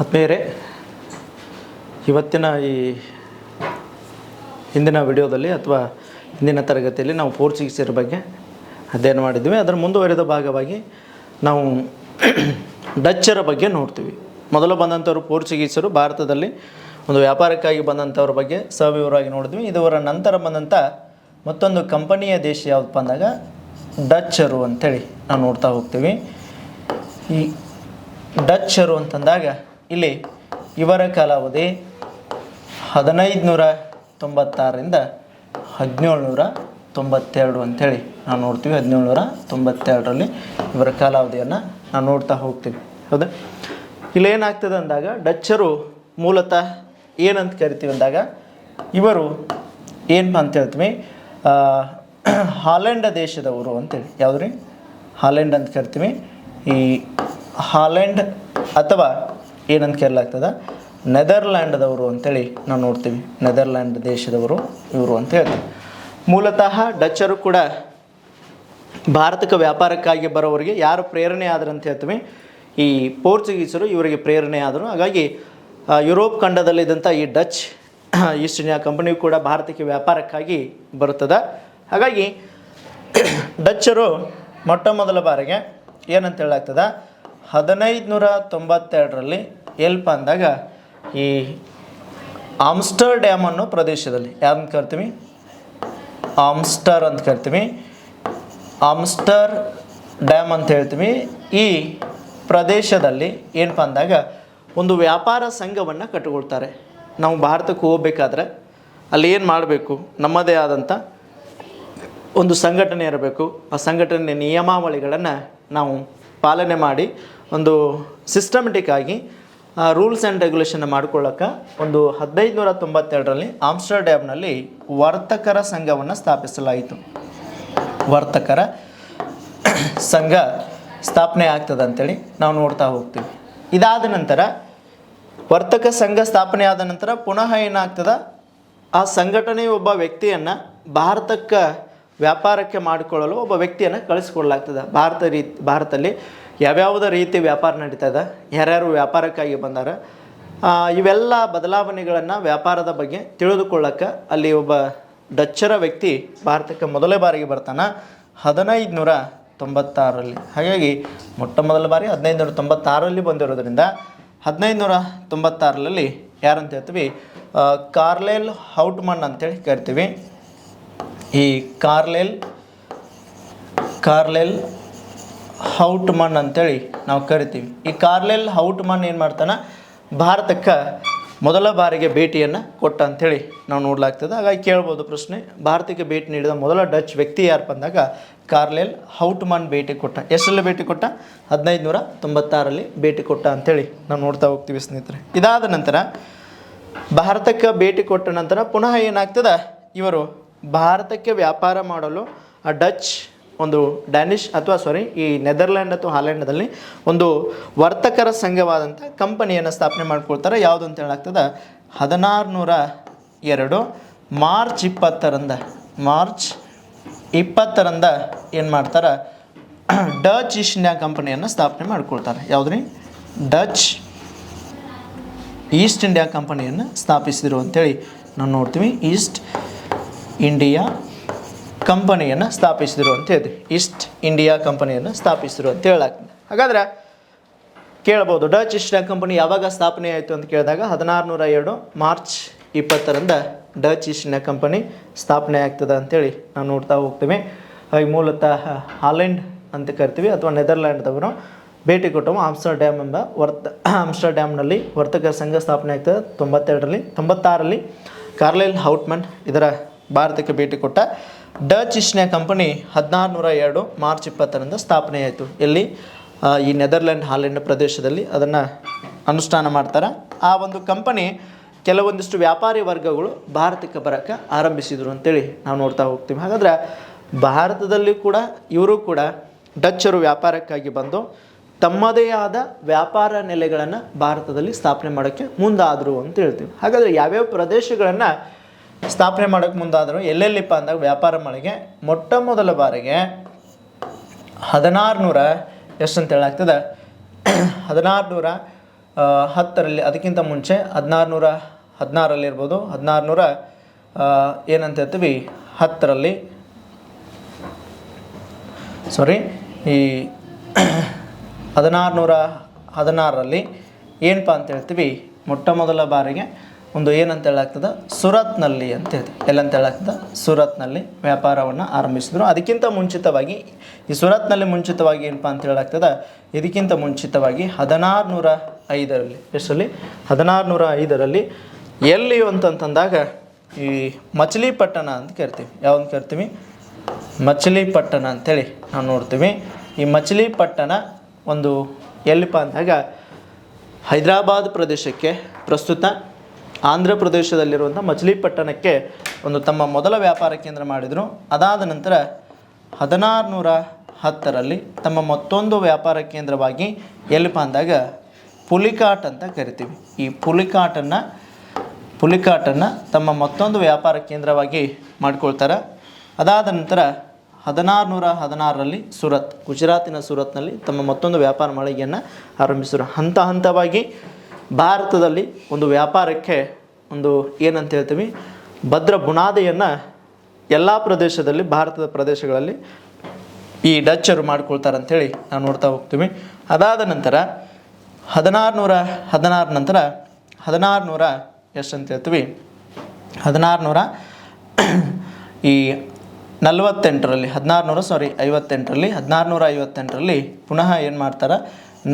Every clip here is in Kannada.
ಆತ್ಮೀಯರೇ ಇವತ್ತಿನ ಈ ಹಿಂದಿನ ವಿಡಿಯೋದಲ್ಲಿ ಅಥವಾ ಹಿಂದಿನ ತರಗತಿಯಲ್ಲಿ ನಾವು ಪೋರ್ಚುಗೀಸರ ಬಗ್ಗೆ ಅಧ್ಯಯನ ಮಾಡಿದ್ವಿ. ಅದರ ಮುಂದುವರಿದ ಭಾಗವಾಗಿ ನಾವು ಡಚ್ಚರ ಬಗ್ಗೆ ನೋಡ್ತೀವಿ. ಮೊದಲು ಬಂದಂಥವರು ಪೋರ್ಚುಗೀಸರು ಭಾರತದಲ್ಲಿ ಒಂದು ವ್ಯಾಪಾರಕ್ಕಾಗಿ ಬಂದಂಥವ್ರ ಬಗ್ಗೆ ಸವಿವರವಾಗಿ ನೋಡಿದ್ವಿ. ಇದರ ನಂತರ ಬಂದಂಥ ಮತ್ತೊಂದು ಕಂಪನಿಯ ದೇಶ ಯಾವುದಪ್ಪ ಅಂದಾಗ ಡಚ್ಚರು ಅಂಥೇಳಿ ನಾವು ನೋಡ್ತಾ ಹೋಗ್ತೀವಿ. ಈ ಡಚ್ಚರು ಅಂತಂದಾಗ ಇಲ್ಲಿ ಇವರ ಕಾಲಾವಧಿ ಹದಿನೈದು ನೂರ ತೊಂಬತ್ತಾರರಿಂದ ಹದಿನೇಳು ನೂರ ತೊಂಬತ್ತೆರಡು ಅಂಥೇಳಿ ನಾವು ನೋಡ್ತೀವಿ. ಹದಿನೇಳು ನೂರ ತೊಂಬತ್ತೆರಡರಲ್ಲಿ ಇವರ ಕಾಲಾವಧಿಯನ್ನು ನಾವು ನೋಡ್ತಾ ಹೋಗ್ತೀವಿ. ಹೌದಾ? ಇಲ್ಲೇನಾಗ್ತದೆ ಅಂದಾಗ ಡಚ್ಚರು ಮೂಲತಃ ಏನಂತ ಕರಿತೀವಿ ಅಂದಾಗ ಇವರು ಏನು ಅಂತ ಹೇಳ್ತೀವಿ? ಹಾಲೆಂಡ್ ದೇಶದವರು ಅಂತೇಳಿ ಯಾವ್ದು ರೀ ಹಾಲೆಂಡ್ ಅಂತ ಕರಿತೀವಿ. ಈ ಹಾಲೆಂಡ್ ಅಥವಾ ಏನಂತ ಕೇಳಲಾಗ್ತದ ನೆದರ್ಲ್ಯಾಂಡ್ದವರು ಅಂತೇಳಿ ನಾವು ನೋಡ್ತೀವಿ. ನೆದರ್ಲ್ಯಾಂಡ್ ದೇಶದವರು ಇವರು ಅಂತ ಹೇಳ್ತೀವಿ. ಮೂಲತಃ ಡಚ್ಚರು ಕೂಡ ಭಾರತಕ್ಕೆ ವ್ಯಾಪಾರಕ್ಕಾಗಿ ಬರೋವರಿಗೆ ಯಾರು ಪ್ರೇರಣೆ ಆದರು ಅಂತ ಹೇಳ್ತೀವಿ. ಈ ಪೋರ್ಚುಗೀಸರು ಇವರಿಗೆ ಪ್ರೇರಣೆ ಆದರು. ಹಾಗಾಗಿ ಯುರೋಪ್ ಖಂಡದಲ್ಲಿದ್ದಂಥ ಈ ಡಚ್, ಈಸ್ಟ್ ಇಂಡಿಯಾ ಕಂಪನಿಯು ಕೂಡ ಭಾರತಕ್ಕೆ ವ್ಯಾಪಾರಕ್ಕಾಗಿ ಬರುತ್ತದೆ. ಹಾಗಾಗಿ, ಡಚ್ಚರು ಮೊಟ್ಟ ಮೊದಲ ಬಾರಿಗೆ ಏನಂತ ಹೇಳಾಗ್ತದ ಹದಿನೈದು ನೂರ ತೊಂಬತ್ತೆರಡರಲ್ಲಿ ಎಲ್ಪ ಅಂದಾಗ ಈ ಆಮ್ಸ್ಟರ್ ಡ್ಯಾಮ್ ಅನ್ನೋ ಪ್ರದೇಶದಲ್ಲಿ. ಯಾರನ್ನ ಕರಿತೀವಿ? ಆಮ್ಸ್ಟರ್ ಅಂತ ಕರಿತೀವಿ. ಆಮ್ಸ್ಟರ್ ಡ್ಯಾಮ್ ಅಂತ ಹೇಳ್ತೀವಿ. ಈ ಪ್ರದೇಶದಲ್ಲಿ ಏನಪ್ಪ ಅಂದಾಗ ಒಂದು ವ್ಯಾಪಾರ ಸಂಘವನ್ನು ಕಟ್ಟಿಕೊಳ್ತಾರೆ ನಾವು ಭಾರತಕ್ಕೆ ಹೋಗಬೇಕಾದ್ರೆ ಅಲ್ಲಿ ಏನು ಮಾಡಬೇಕು? ನಮ್ಮದೇ ಆದಂಥ ಒಂದು ಸಂಘಟನೆ ಇರಬೇಕು. ಆ ಸಂಘಟನೆ ನಿಯಮಾವಳಿಗಳನ್ನು ನಾವು ಪಾಲನೆ ಮಾಡಿ ಒಂದು ಸಿಸ್ಟಮೆಟಿಕ್ ಆಗಿ ರೂಲ್ಸ್ ಆ್ಯಂಡ್ ರೆಗ್ಯುಲೇಷನ್ ಮಾಡ್ಕೊಳ್ಳೋಕೆ ಒಂದು ಹದಿನೈದು ನೂರ ತೊಂಬತ್ತೆರಡರಲ್ಲಿ ಆಮ್ಸ್ಟರ್ಡ್ಯಾಮ್ನಲ್ಲಿ ವರ್ತಕರ ಸಂಘವನ್ನು ಸ್ಥಾಪಿಸಲಾಯಿತು. ವರ್ತಕರ ಸಂಘ ಸ್ಥಾಪನೆ ಆಗ್ತದೆ ಅಂತೇಳಿ ನಾವು ನೋಡ್ತಾ ಹೋಗ್ತೀವಿ. ಇದಾದ ನಂತರ, ವರ್ತಕ ಸಂಘ ಸ್ಥಾಪನೆ ಆದ ನಂತರ ಪುನಃ ಏನಾಗ್ತದ? ಆ ಸಂಘಟನೆ ಒಬ್ಬ ವ್ಯಕ್ತಿಯನ್ನು ಭಾರತಕ್ಕೆ ವ್ಯಾಪಾರಕ್ಕೆ ಮಾಡಿಕೊಳ್ಳಲು ಒಬ್ಬ ವ್ಯಕ್ತಿಯನ್ನು ಕಳಿಸ್ಕೊಡ್ಲಾಗ್ತದೆ. ಭಾರತ ರೀತಿ ಭಾರತದಲ್ಲಿ ಯಾವ್ಯಾವುದ ರೀತಿ ವ್ಯಾಪಾರ ನಡೀತದ ಯಾರ್ಯಾರು ವ್ಯಾಪಾರಕ್ಕಾಗಿ ಬಂದಾರ ಇವೆಲ್ಲ ಬದಲಾವಣೆಗಳನ್ನು ವ್ಯಾಪಾರದ ಬಗ್ಗೆ ತಿಳಿದುಕೊಳ್ಳಕ್ಕೆ ಅಲ್ಲಿ ಒಬ್ಬ ಡಚ್ಚರ ವ್ಯಕ್ತಿ ಭಾರತಕ್ಕೆ ಮೊದಲೇ ಬಾರಿಗೆ ಬರ್ತಾನೆ ಹದಿನೈದು ನೂರ ತೊಂಬತ್ತಾರರಲ್ಲಿ. ಹಾಗಾಗಿ ಮೊಟ್ಟ ಮೊದಲ ಬಾರಿ ಹದಿನೈದು ನೂರ ತೊಂಬತ್ತಾರರಲ್ಲಿ ಬಂದಿರೋದ್ರಿಂದ ಹದಿನೈದು ನೂರ ತೊಂಬತ್ತಾರರಲ್ಲಿ ಯಾರಂತ ಹೇಳ್ತೀವಿ ಕಾರ್ಲೆಲ್ ಹೌಟ್ಮನ್ ಅಂತೇಳಿ ಕರಿತೀವಿ. ಈ ಕಾರ್ಲೆಲ್ ಕಾರ್ಲೆಲ್ ಹೌಟ್ಮನ್ ಅಂತೇಳಿ ನಾವು ಕರಿತೀವಿ. ಈ ಕಾರ್ಲೆಲ್ ಹೌಟ್ಮನ್ ಏನು ಮಾಡ್ತಾನೆ? ಭಾರತಕ್ಕೆ ಮೊದಲ ಬಾರಿಗೆ ಭೇಟಿಯನ್ನು ಕೊಟ್ಟ ಅಂಥೇಳಿ ನಾವು ನೋಡ್ಲಾಗ್ತದೆ. ಹಾಗಾಗಿ ಕೇಳ್ಬೋದು ಪ್ರಶ್ನೆ. ಭಾರತಕ್ಕೆ ಭೇಟಿ ನೀಡಿದ ಮೊದಲ ಡಚ್ ವ್ಯಕ್ತಿ ಯಾರು ಬಂದಾಗ ಕಾರ್ಲೆಲ್ ಹೌಟ್ಮನ್ ಭೇಟಿ ಕೊಟ್ಟ. ಎಷ್ಟರಲ್ಲಿ ಭೇಟಿ ಕೊಟ್ಟ? ಹದಿನೈದು ನೂರ ತೊಂಬತ್ತಾರಲ್ಲಿ ಭೇಟಿ ಕೊಟ್ಟ ಅಂಥೇಳಿ ನಾವು ನೋಡ್ತಾ ಹೋಗ್ತೀವಿ ಸ್ನೇಹಿತರೆ. ಇದಾದ ನಂತರ ಭಾರತಕ್ಕೆ ಭೇಟಿ ಕೊಟ್ಟ ನಂತರ ಪುನಃ ಏನಾಗ್ತದೆ? ಇವರು ಭಾರತಕ್ಕೆ ವ್ಯಾಪಾರ ಮಾಡಲು ಆ ಡಚ್ ಒಂದು ಡ್ಯಾನಿಷ್ ಅಥವಾ ಸಾರಿ ಈ ನೆದರ್ಲ್ಯಾಂಡ್ ಅಥವಾ ಹಾಲೆಂಡ್ನಲ್ಲಿ ಒಂದು ವರ್ತಕರ ಸಂಘವಾದಂಥ ಕಂಪನಿಯನ್ನು ಸ್ಥಾಪನೆ ಮಾಡ್ಕೊಳ್ತಾರೆ. ಯಾವುದು ಅಂತ ಹೇಳಾಗ್ತದೆ ಹದಿನಾರು ನೂರ ಎರಡು ಮಾರ್ಚ್ ಇಪ್ಪತ್ತರಂದ ಮಾರ್ಚ್ ಇಪ್ಪತ್ತರಂದ ಏನು ಮಾಡ್ತಾರೆ? ಡಚ್ ಈಸ್ಟ್ ಇಂಡಿಯಾ ಕಂಪನಿಯನ್ನು ಸ್ಥಾಪನೆ ಮಾಡ್ಕೊಳ್ತಾರೆ. ಯಾವುದ್ರಿ? ಡಚ್ ಈಸ್ಟ್ ಇಂಡಿಯಾ ಕಂಪನಿಯನ್ನು ಸ್ಥಾಪಿಸಿದರು ಅಂತೇಳಿ ನಾವು ನೋಡ್ತೀವಿ ಈಸ್ಟ್ ಇಂಡಿಯಾ ಕಂಪನಿಯನ್ನು ಸ್ಥಾಪಿಸಿದರು ಅಂತ ಹೇಳ್ತೀವಿ ಈಸ್ಟ್ ಇಂಡಿಯಾ ಕಂಪನಿಯನ್ನು ಸ್ಥಾಪಿಸಿದರು ಅಂತ ಹೇಳಾಗ್ತದೆ ಹಾಗಾದ್ರೆ ಕೇಳ್ಬೋದು, ಡಚ್ ಈಸ್ಟ್ ಇಂಡಿಯಾ ಕಂಪನಿ ಯಾವಾಗ ಸ್ಥಾಪನೆ ಆಯಿತು ಅಂತ ಕೇಳಿದಾಗ ಹದಿನಾರು ನೂರ ಎರಡು ಮಾರ್ಚ್ ಇಪ್ಪತ್ತರಿಂದ ಡಚ್ ಈಸ್ಟ್ ಇಂಡಿಯಾ ಕಂಪನಿ ಸ್ಥಾಪನೆ ಆಗ್ತದೆ ಅಂತೇಳಿ ನಾವು ನೋಡ್ತಾ ಹೋಗ್ತೀವಿ. ಹಾಗೆ ಮೂಲತಃ ಹಾಲೆಂಡ್ ಅಂತ ಕರಿತೀವಿ, ಅಥವಾ ನೆದರ್ಲ್ಯಾಂಡ್ದವರು ಭೇಟಿ ಕೊಟ್ಟವು. ಆಮ್ಸ್ಟರ್ ಡ್ಯಾಮ್ ಎಂಬ ವರ್ತ, ಆಮ್ಸ್ಟರ್ ಡ್ಯಾಮ್ನಲ್ಲಿ ವರ್ತಕರ ಸಂಘ ಸ್ಥಾಪನೆ ಆಗ್ತದೆ. ತೊಂಬತ್ತೆರಡರಲ್ಲಿ ತೊಂಬತ್ತಾರರಲ್ಲಿ ಕಾರ್ಲೈಲ್ ಹೌಟ್ಮನ್ ಇದರ ಭಾರತಕ್ಕೆ ಭೇಟಿ ಕೊಟ್ಟ ಡಚ್ ಈಸ್ಟ್ ಕಂಪನಿ ಹದಿನಾರು ನೂರ ಎರಡು ಮಾರ್ಚ್ ಇಪ್ಪತ್ತರಿಂದ ಸ್ಥಾಪನೆ ಆಯಿತು ಎಲ್ಲಿ ಈ ನೆದರ್ಲ್ಯಾಂಡ್ ಹಾಲೆಂಡ್ ಪ್ರದೇಶದಲ್ಲಿ ಅದನ್ನು ಅನುಷ್ಠಾನ ಮಾಡ್ತಾರೆ. ಆ ಒಂದು ಕಂಪನಿ ಕೆಲವೊಂದಿಷ್ಟು ವ್ಯಾಪಾರಿ ವರ್ಗಗಳು ಭಾರತಕ್ಕೆ ಬರೋಕ್ಕೆ ಆರಂಭಿಸಿದರು ಅಂತೇಳಿ ನಾವು ನೋಡ್ತಾ ಹೋಗ್ತೀವಿ. ಹಾಗಾದ್ರೆ ಭಾರತದಲ್ಲಿ ಕೂಡ ಇವರು ಕೂಡ ಡಚ್ಚರು ವ್ಯಾಪಾರಕ್ಕಾಗಿ ಬಂದು ತಮ್ಮದೇ ಆದ ವ್ಯಾಪಾರ ನೆಲೆಗಳನ್ನು ಭಾರತದಲ್ಲಿ ಸ್ಥಾಪನೆ ಮಾಡೋಕ್ಕೆ ಮುಂದಾದರು ಅಂತ ಹೇಳ್ತೀವಿ. ಹಾಗಾದರೆ ಯಾವ್ಯಾವ ಪ್ರದೇಶಗಳನ್ನು ಸ್ಥಾಪನೆ ಮಾಡೋಕ್ಕೆ ಮುಂದಾದರು. ಎಲ್ಲೆಲ್ಲಿಪ್ಪ ಅಂದಾಗ ವ್ಯಾಪಾರ ಮಳಿಗೆ. ಮೊಟ್ಟ ಮೊದಲ ಬಾರಿಗೆ ಹದಿನಾರು ನೂರ ಎಷ್ಟು ಅಂತ ಹೇಳಾಗ್ತದೆ. ಹದಿನಾರು ನೂರ ಹತ್ತರಲ್ಲಿ, ಅದಕ್ಕಿಂತ ಮುಂಚೆ ಹದಿನಾರು ನೂರ ಹದಿನಾರಲ್ಲಿರ್ಬೋದು ಹದಿನಾರು ನೂರ ಏನಂತ ಹೇಳ್ತೀವಿ? ಹತ್ತರಲ್ಲಿ. ಸಾರಿ ಈ ಹದಿನಾರು ನೂರ ಹದಿನಾರರಲ್ಲಿ ಏನಪ್ಪ ಅಂತ ಹೇಳ್ತೀವಿ? ಮೊಟ್ಟ ಮೊದಲ ಬಾರಿಗೆ ಒಂದು ಏನಂತ ಹೇಳಾಗ್ತದೆ? ಸುರತ್ನಲ್ಲಿ ಅಂತ ಹೇಳಿ ಎಲ್ಲಂತ ಹೇಳಾಗ್ತದೆ? ಸುರತ್ನಲ್ಲಿ ವ್ಯಾಪಾರವನ್ನು ಆರಂಭಿಸಿದ್ರು. ಅದಕ್ಕಿಂತ ಮುಂಚಿತವಾಗಿ ಈ ಸುರತ್ನಲ್ಲಿ ಮುಂಚಿತವಾಗಿ ಏನಪ್ಪ ಅಂತ ಹೇಳಾಗ್ತದೆ? ಇದಕ್ಕಿಂತ ಮುಂಚಿತವಾಗಿ ಹದಿನಾರು ನೂರ ಐದರಲ್ಲಿ, ಎಷ್ಟರಲ್ಲಿ? ಹದಿನಾರು ನೂರ ಐದರಲ್ಲಿ ಎಲ್ಲಿ ಅಂತಂತಂದಾಗ ಈ ಮಚಲಿಪಟ್ಟಣ ಅಂತ ಕರಿತೀವಿ. ಯಾವಂತ ಕರಿತೀವಿ? ಮಚಲಿಪಟ್ಟಣ ಅಂತೇಳಿ ನಾವು ನೋಡ್ತೀವಿ. ಈ ಮಚಲಿಪಟ್ಟಣ ಒಂದು ಎಲ್ಲಿಪ್ಪ ಅಂದಾಗ ಹೈದರಾಬಾದ್ ಪ್ರದೇಶಕ್ಕೆ ಪ್ರಸ್ತುತ ಆಂಧ್ರ ಪ್ರದೇಶದಲ್ಲಿರುವಂಥ ಮಚಲಿಪಟ್ಟಣಕ್ಕೆ ಒಂದು ತಮ್ಮ ಮೊದಲ ವ್ಯಾಪಾರ ಕೇಂದ್ರ ಮಾಡಿದರು. ಅದಾದ ನಂತರ ಹದಿನಾರು ನೂರ ಹತ್ತರಲ್ಲಿ ತಮ್ಮ ಮತ್ತೊಂದು ವ್ಯಾಪಾರ ಕೇಂದ್ರವಾಗಿ ಎಲ್ಲಿಪ್ಪ ಅಂದಾಗ ಪುಲಿಕಾಟ್ ಅಂತ ಕರಿತೀವಿ. ಈ ಪುಲಿಕಾಟನ್ನು ಪುಲಿಕಾಟನ್ನು ತಮ್ಮ ಮತ್ತೊಂದು ವ್ಯಾಪಾರ ಕೇಂದ್ರವಾಗಿ ಮಾಡಿಕೊಳ್ತಾರೆ. ಅದಾದ ನಂತರ ಹದಿನಾರು ನೂರ ಹದಿನಾರರಲ್ಲಿ ಸುರತ್, ಗುಜರಾತಿನ ಸುರತ್ನಲ್ಲಿ ತಮ್ಮ ಮತ್ತೊಂದು ವ್ಯಾಪಾರ ಮಳಿಗೆಯನ್ನು ಆರಂಭಿಸಿದರು. ಹಂತ ಹಂತವಾಗಿ ಭಾರತದಲ್ಲಿ ಒಂದು ವ್ಯಾಪಾರಕ್ಕೆ ಒಂದು ಏನಂತ ಹೇಳ್ತೀವಿ, ಭದ್ರ ಬುನಾದಿಯನ್ನು ಎಲ್ಲ ಪ್ರದೇಶದಲ್ಲಿ, ಭಾರತದ ಪ್ರದೇಶಗಳಲ್ಲಿ ಈ ಡಚ್ಚರು ಮಾಡ್ಕೊಳ್ತಾರೆ ಅಂಥೇಳಿ ನಾವು ನೋಡ್ತಾ ಹೋಗ್ತೀವಿ. ಅದಾದ ನಂತರ ಹದಿನಾರು ನೂರ ಹದಿನಾರು ನಂತರ ಹದಿನಾರು ನೂರ ಎಷ್ಟು ಅಂತ ಹೇಳ್ತೀವಿ ಹದಿನಾರು ನೂರ ಈ ನಲವತ್ತೆಂಟರಲ್ಲಿ ಹದಿನಾರು ನೂರ ಸಾರಿ ಐವತ್ತೆಂಟರಲ್ಲಿ ಹದಿನಾರು ನೂರ ಐವತ್ತೆಂಟರಲ್ಲಿ ಪುನಃ ಏನು ಮಾಡ್ತಾರೆ,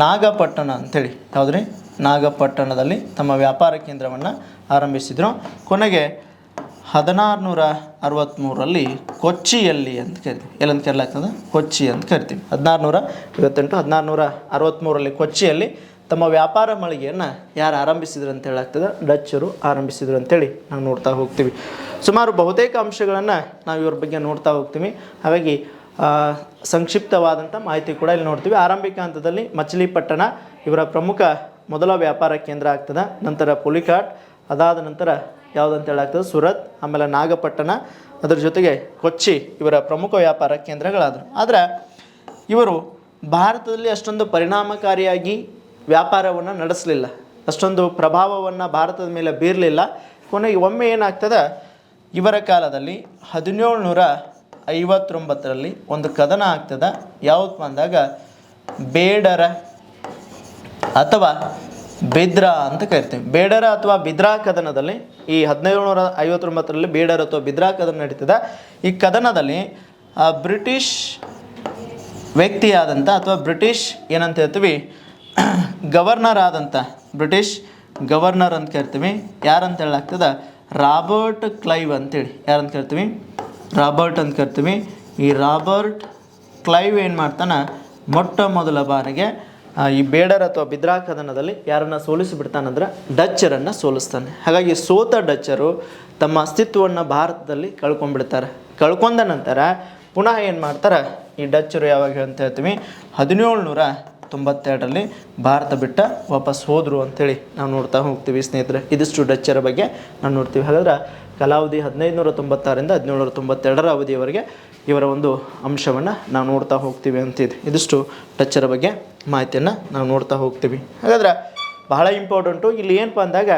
ನಾಗಪಟ್ಟಣ ಅಂಥೇಳಿ ಯಾವುದ್ರಿ ನಾಗಪಟ್ಟಣದಲ್ಲಿ ತಮ್ಮ ವ್ಯಾಪಾರ ಕೇಂದ್ರವನ್ನು ಆರಂಭಿಸಿದರು. ಕೊನೆಗೆ ಹದಿನಾರು ನೂರ ಅರವತ್ತ್ಮೂರರಲ್ಲಿ ಕೊಚ್ಚಿಯಲ್ಲಿ ಅಂತ ಕರಿತೀವಿ. ಎಲ್ಲಂತ ಕೇಳಲಾಗ್ತದೆ ಕೊಚ್ಚಿ ಅಂತ ಕರಿತೀವಿ. ಹದಿನಾರು ನೂರ ಐವತ್ತೆಂಟು ಹದಿನಾರು ನೂರ ಅರವತ್ತ್ಮೂರರಲ್ಲಿ ಕೊಚ್ಚಿಯಲ್ಲಿ ತಮ್ಮ ವ್ಯಾಪಾರ ಮಳಿಗೆಯನ್ನು ಯಾರು ಆರಂಭಿಸಿದ್ರು ಅಂತ ಹೇಳಾಗ್ತದೆ ಡಚ್ಚರು ಆರಂಭಿಸಿದ್ರು ಅಂತೇಳಿ ನಾವು ನೋಡ್ತಾ ಹೋಗ್ತೀವಿ. ಸುಮಾರು ಬಹುತೇಕ ಅಂಶಗಳನ್ನು ನಾವು ಇವ್ರ ಬಗ್ಗೆ ನೋಡ್ತಾ ಹೋಗ್ತೀವಿ. ಹಾಗಾಗಿ ಸಂಕ್ಷಿಪ್ತವಾದಂಥ ಮಾಹಿತಿ ಕೂಡ ಇಲ್ಲಿ ನೋಡ್ತೀವಿ. ಆರಂಭಿಕ ಹಂತದಲ್ಲಿ ಮಚಲಿಪಟ್ಟಣ ಇವರ ಪ್ರಮುಖ ಮೊದಲ ವ್ಯಾಪಾರ ಕೇಂದ್ರ ಆಗ್ತದೆ. ನಂತರ ಪುಲಿಕಾಟ್, ಅದಾದ ನಂತರ ಯಾವುದಂತ ಹೇಳಾಗ್ತದೆ? ಸುರತ್, ಆಮೇಲೆ ನಾಗಪಟ್ಟಣ, ಅದರ ಜೊತೆಗೆ ಕೊಚ್ಚಿ ಇವರ ಪ್ರಮುಖ ವ್ಯಾಪಾರ ಕೇಂದ್ರಗಳಾದರು. ಆದರೆ ಇವರು ಭಾರತದಲ್ಲಿ ಅಷ್ಟೊಂದು ಪರಿಣಾಮಕಾರಿಯಾಗಿ ವ್ಯಾಪಾರವನ್ನು ನಡೆಸಲಿಲ್ಲ. ಅಷ್ಟೊಂದು ಪ್ರಭಾವವನ್ನು ಭಾರತದ ಮೇಲೆ ಬೀರಲಿಲ್ಲ. ಕೊನೆಗೆ ಒಮ್ಮೆ ಏನಾಗ್ತದೆ? ಇವರ ಕಾಲದಲ್ಲಿ ಹದಿನೇಳು ನೂರ ಐವತ್ತೊಂಬತ್ತರಲ್ಲಿ ಒಂದು ಕದನ ಆಗ್ತದೆ. ಯಾವತ್ತು ಬಂದಾಗ ಬೇಡರ ಅಥವಾ ಬಿದ್ರಾ ಅಂತ ಕರಿತೀವಿ. ಬೇಡರ ಅಥವಾ ಬಿದ್ರಾ ಕದನದಲ್ಲಿ ಈ ಹದಿನೈದು ನೂರ ಐವತ್ತೊಂಬತ್ತರಲ್ಲಿ ಬೇಡರ ಅಥವಾ ಬಿದ್ರಾ ಕದನ ನಡೀತದೆ. ಈ ಕದನದಲ್ಲಿ ಬ್ರಿಟಿಷ್ ವ್ಯಕ್ತಿಯಾದಂಥ ಅಥವಾ ಬ್ರಿಟಿಷ್ ಏನಂತ ಹೇಳ್ತೀವಿ, ಗವರ್ನರ್ ಆದಂಥ ಬ್ರಿಟಿಷ್ ಗವರ್ನರ್ ಅಂತ ಕರಿತೀವಿ. ಯಾರಂತ ಹೇಳಾಗ್ತದೆ ರಾಬರ್ಟ್ ಕ್ಲೈವ್ ಅಂತೇಳಿ. ಯಾರಂತ ಕರಿತೀವಿ? ರಾಬರ್ಟ್ ಅಂತ ಕರಿತೀವಿ. ಈ ರಾಬರ್ಟ್ ಕ್ಲೈವ್ ಏನು ಮಾಡ್ತಾನೆ? ಮೊಟ್ಟ ಮೊದಲ ಬಾರಿಗೆ ಈ ಬೇಡರ್ ಅಥವಾ ಬಿದ್ರಾ ಕದನದಲ್ಲಿ ಯಾರನ್ನು ಸೋಲಿಸಿಬಿಡ್ತಾನಂದ್ರೆ ಡಚ್ಚರನ್ನು ಸೋಲಿಸ್ತಾನೆ. ಹಾಗಾಗಿ ಸೋತ ಡಚ್ಚರು ತಮ್ಮ ಅಸ್ತಿತ್ವವನ್ನು ಭಾರತದಲ್ಲಿ ಕಳ್ಕೊಂಡ್ಬಿಡ್ತಾರೆ. ಕಳ್ಕೊಂಡ ನಂತರ ಪುನಃ ಏನು ಮಾಡ್ತಾರೆ? ಈ ಡಚ್ಚರು ಯಾವಾಗ ಅಂತ ಹೇಳ್ತೀವಿ? ಹದಿನೇಳು ನೂರ ತೊಂಬತ್ತೆರಡರಲ್ಲಿ ಭಾರತ ಬಿಟ್ಟ ವಾಪಸ್ ಹೋದರು ಅಂತೇಳಿ ನಾವು ನೋಡ್ತಾ ಹೋಗ್ತೀವಿ, ಸ್ನೇಹಿತರೆ. ಇದಿಷ್ಟು ಡಚ್ಚರ ಬಗ್ಗೆ ನಾವು ನೋಡ್ತೀವಿ. ಹಾಗಾದ್ರೆ ಕಲಾವಧಿ ಹದಿನೈದು ನೂರ ತೊಂಬತ್ತಾರರಿಂದ ಹದಿನೇಳು ನೂರ ತೊಂಬತ್ತೆರಡರ ಅವಧಿಯವರೆಗೆ ಇವರ ಒಂದು ಅಂಶವನ್ನು ನಾವು ನೋಡ್ತಾ ಹೋಗ್ತೀವಿ ಅಂತಿದೆ. ಇದಿಷ್ಟು ಡಚ್ಚರ ಬಗ್ಗೆ ಮಾಹಿತಿಯನ್ನು ನಾವು ನೋಡ್ತಾ ಹೋಗ್ತೀವಿ. ಹಾಗಾದ್ರೆ ಬಹಳ ಇಂಪಾರ್ಟೆಂಟು. ಇಲ್ಲಿ ಏನಪ್ಪ ಅಂದಾಗ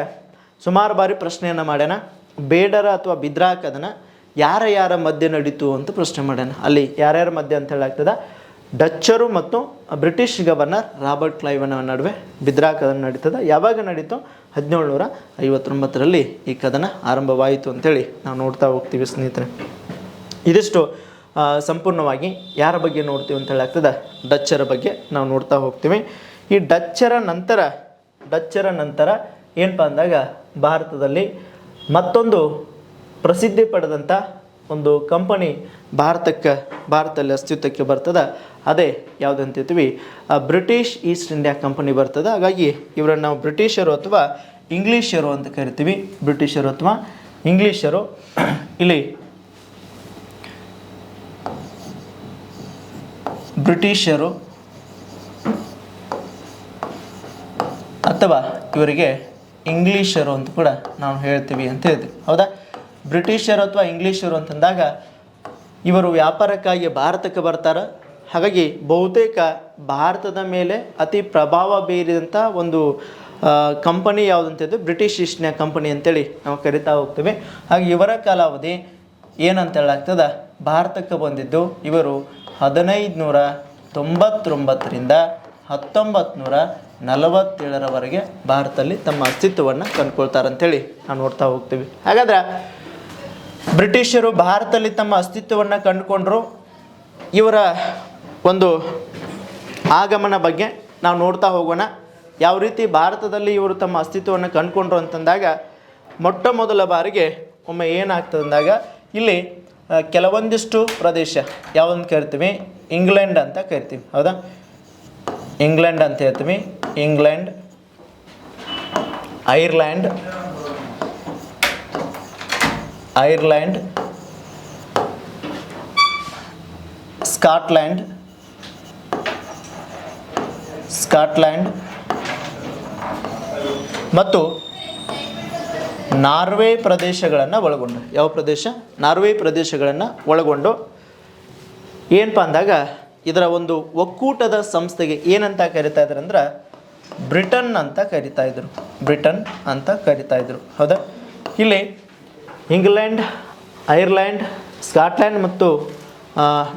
ಸುಮಾರು ಬಾರಿ ಪ್ರಶ್ನೆಯನ್ನು ಮಾಡ್ಯಾನ. ಬೇಡರ ಅಥವಾ ಬಿದ್ರಾಕದನ್ನು ಕದನ ಯಾರ ಯಾರ ಮಧ್ಯೆ ನಡೀತು ಅಂತ ಪ್ರಶ್ನೆ ಮಾಡ್ಯಾನ. ಅಲ್ಲಿ ಯಾರ್ಯಾರ ಮಧ್ಯೆ ಅಂತ ಹೇಳಾಗ್ತದ? ಡಚ್ಚರು ಮತ್ತು ಬ್ರಿಟಿಷ್ ಗವರ್ನರ್ ರಾಬರ್ಟ್ ಕ್ಲೈವನ ನಡುವೆ ಬಿದ್ರಾ ಕದನ ನಡೀತದೆ. ಯಾವಾಗ ನಡೀತು ಹದಿನೇಳು ನೂರ ಐವತ್ತೊಂಬತ್ತರಲ್ಲಿ ಈ ಕದನ ಆರಂಭವಾಯಿತು ಅಂತೇಳಿ ನಾವು ನೋಡ್ತಾ ಹೋಗ್ತೀವಿ ಸ್ನೇಹಿತರೆ. ಇದಿಷ್ಟು ಸಂಪೂರ್ಣವಾಗಿ ಯಾರ ಬಗ್ಗೆ ನೋಡ್ತೀವಿ ಅಂತ ಹೇಳಾಗ್ತದೆ? ಡಚ್ಚರ ಬಗ್ಗೆ ನಾವು ನೋಡ್ತಾ ಹೋಗ್ತೀವಿ. ಈ ಡಚ್ಚರ ನಂತರ ಡಚ್ಚರ ನಂತರ ಏನಪ್ಪ ಅಂದಾಗ ಭಾರತದಲ್ಲಿ ಮತ್ತೊಂದು ಪ್ರಸಿದ್ಧಿ ಪಡೆದಂಥ ಒಂದು ಕಂಪನಿ ಭಾರತಕ್ಕೆ, ಭಾರತದಲ್ಲಿ ಅಸ್ತಿತ್ವಕ್ಕೆ ಬರ್ತದೆ? ಅದೇ ಯಾವುದು ಹೇಳ್ತೀವಿ ಬ್ರಿಟಿಷ್ ಈಸ್ಟ್ ಇಂಡಿಯಾ ಕಂಪನಿ ಬರ್ತದೆ. ಹಾಗಾಗಿ ಇವರನ್ನು ನಾವು ಬ್ರಿಟಿಷರು ಅಥವಾ ಇಂಗ್ಲೀಷರು ಅಂತ ಕರಿತೀವಿ. ಬ್ರಿಟಿಷರು ಅಥವಾ ಇಂಗ್ಲೀಷರು. ಇಲ್ಲಿ ಬ್ರಿಟಿಷರು ಅಥವಾ ಇವರಿಗೆ ಇಂಗ್ಲೀಷರು ಅಂತ ಕೂಡ ನಾವು ಹೇಳ್ತೀವಿ ಅಂತ ಹೇಳ್ತೀವಿ. ಹೌದಾ? ಬ್ರಿಟಿಷರು ಅಥವಾ ಇಂಗ್ಲೀಷರು ಅಂತಂದಾಗ ಇವರು ವ್ಯಾಪಾರಕ್ಕಾಗಿ ಭಾರತಕ್ಕೆ ಬರ್ತಾರೆ. ಹಾಗಾಗಿ ಬಹುತೇಕ ಭಾರತದ ಮೇಲೆ ಅತಿ ಪ್ರಭಾವ ಬೀರಿದಂಥ ಒಂದು ಕಂಪನಿ ಯಾವುದಂತಿದ್ದು ಬ್ರಿಟಿಷ್ ಈಸ್ಟ್ ಇಂಡಿಯಾ ಕಂಪನಿ ಅಂತೇಳಿ ನಾವು ಕರಿತಾ ಹೋಗ್ತೇವೆ. ಹಾಗೆ ಇವರ ಕಾಲಾವಧಿ ಏನಂತ ಹೇಳಾಗ್ತದ ಭಾರತಕ್ಕೆ ಬಂದಿದ್ದು ಇವರು ಹದಿನೈದು ನೂರ ತೊಂಬತ್ತೊಂಬತ್ತರಿಂದ ಹತ್ತೊಂಬತ್ತು ನೂರ ನಲವತ್ತೇಳರವರೆಗೆ ಭಾರತದಲ್ಲಿ ತಮ್ಮ ಅಸ್ತಿತ್ವವನ್ನು ಕಂಡುಕೊಳ್ತಾರಂತೇಳಿ ನಾವು ನೋಡ್ತಾ ಹೋಗ್ತೀವಿ. ಹಾಗಾದ್ರೆ ಬ್ರಿಟಿಷರು ಭಾರತದಲ್ಲಿ ತಮ್ಮ ಅಸ್ತಿತ್ವವನ್ನು ಕಂಡುಕೊಂಡರು. ಇವರ ಒಂದು ಆಗಮನ ಬಗ್ಗೆ ನಾವು ನೋಡ್ತಾ ಹೋಗೋಣ. ಯಾವ ರೀತಿ ಭಾರತದಲ್ಲಿ ಇವರು ತಮ್ಮ ಅಸ್ತಿತ್ವವನ್ನು ಕಂಡುಕೊಂಡ್ರು ಅಂತಂದಾಗ, ಮೊಟ್ಟ ಮೊದಲ ಬಾರಿಗೆ ಒಮ್ಮೆ ಏನಾಗ್ತದೆ ಅಂದಾಗ, ಇಲ್ಲಿ ಕೆಲವೊಂದಿಷ್ಟು ಪ್ರದೇಶ ಯಾವುದನ್ನು ಕರಿತೀವಿ? ಇಂಗ್ಲೆಂಡ್ ಅಂತ ಕರಿತೀವಿ, ಹೌದಾ? ಇಂಗ್ಲೆಂಡ್ ಅಂತ ಹೇಳ್ತೀವಿ. England Ireland Ireland Scotland Scotland ಮತ್ತು ನಾರ್ವೆ ಪ್ರದೇಶಗಳನ್ನು ಒಳಗೊಂಡು. ಯಾವ ಪ್ರದೇಶ? ನಾರ್ವೆ ಪ್ರದೇಶಗಳನ್ನು ಒಳಗೊಂಡು. ಏನಪ್ಪ ಅಂದಾಗ ಇದರ ಒಂದು ಒಕ್ಕೂಟದ ಸಂಸ್ಥೆಗೆ ಏನಂತ ಕರಿತಾ ಇದ್ರು ಅಂದ್ರೆ ಬ್ರಿಟನ್ ಅಂತ ಕರಿತಾ ಇದ್ರು. ಬ್ರಿಟನ್ ಅಂತ ಕರಿತಾ ಇದ್ರು. ಹೌದಾ? ಇಲ್ಲಿ ಇಂಗ್ಲೆಂಡ್ ಐರ್ಲ್ಯಾಂಡ್ ಸ್ಕಾಟ್ಲ್ಯಾಂಡ್ ಮತ್ತು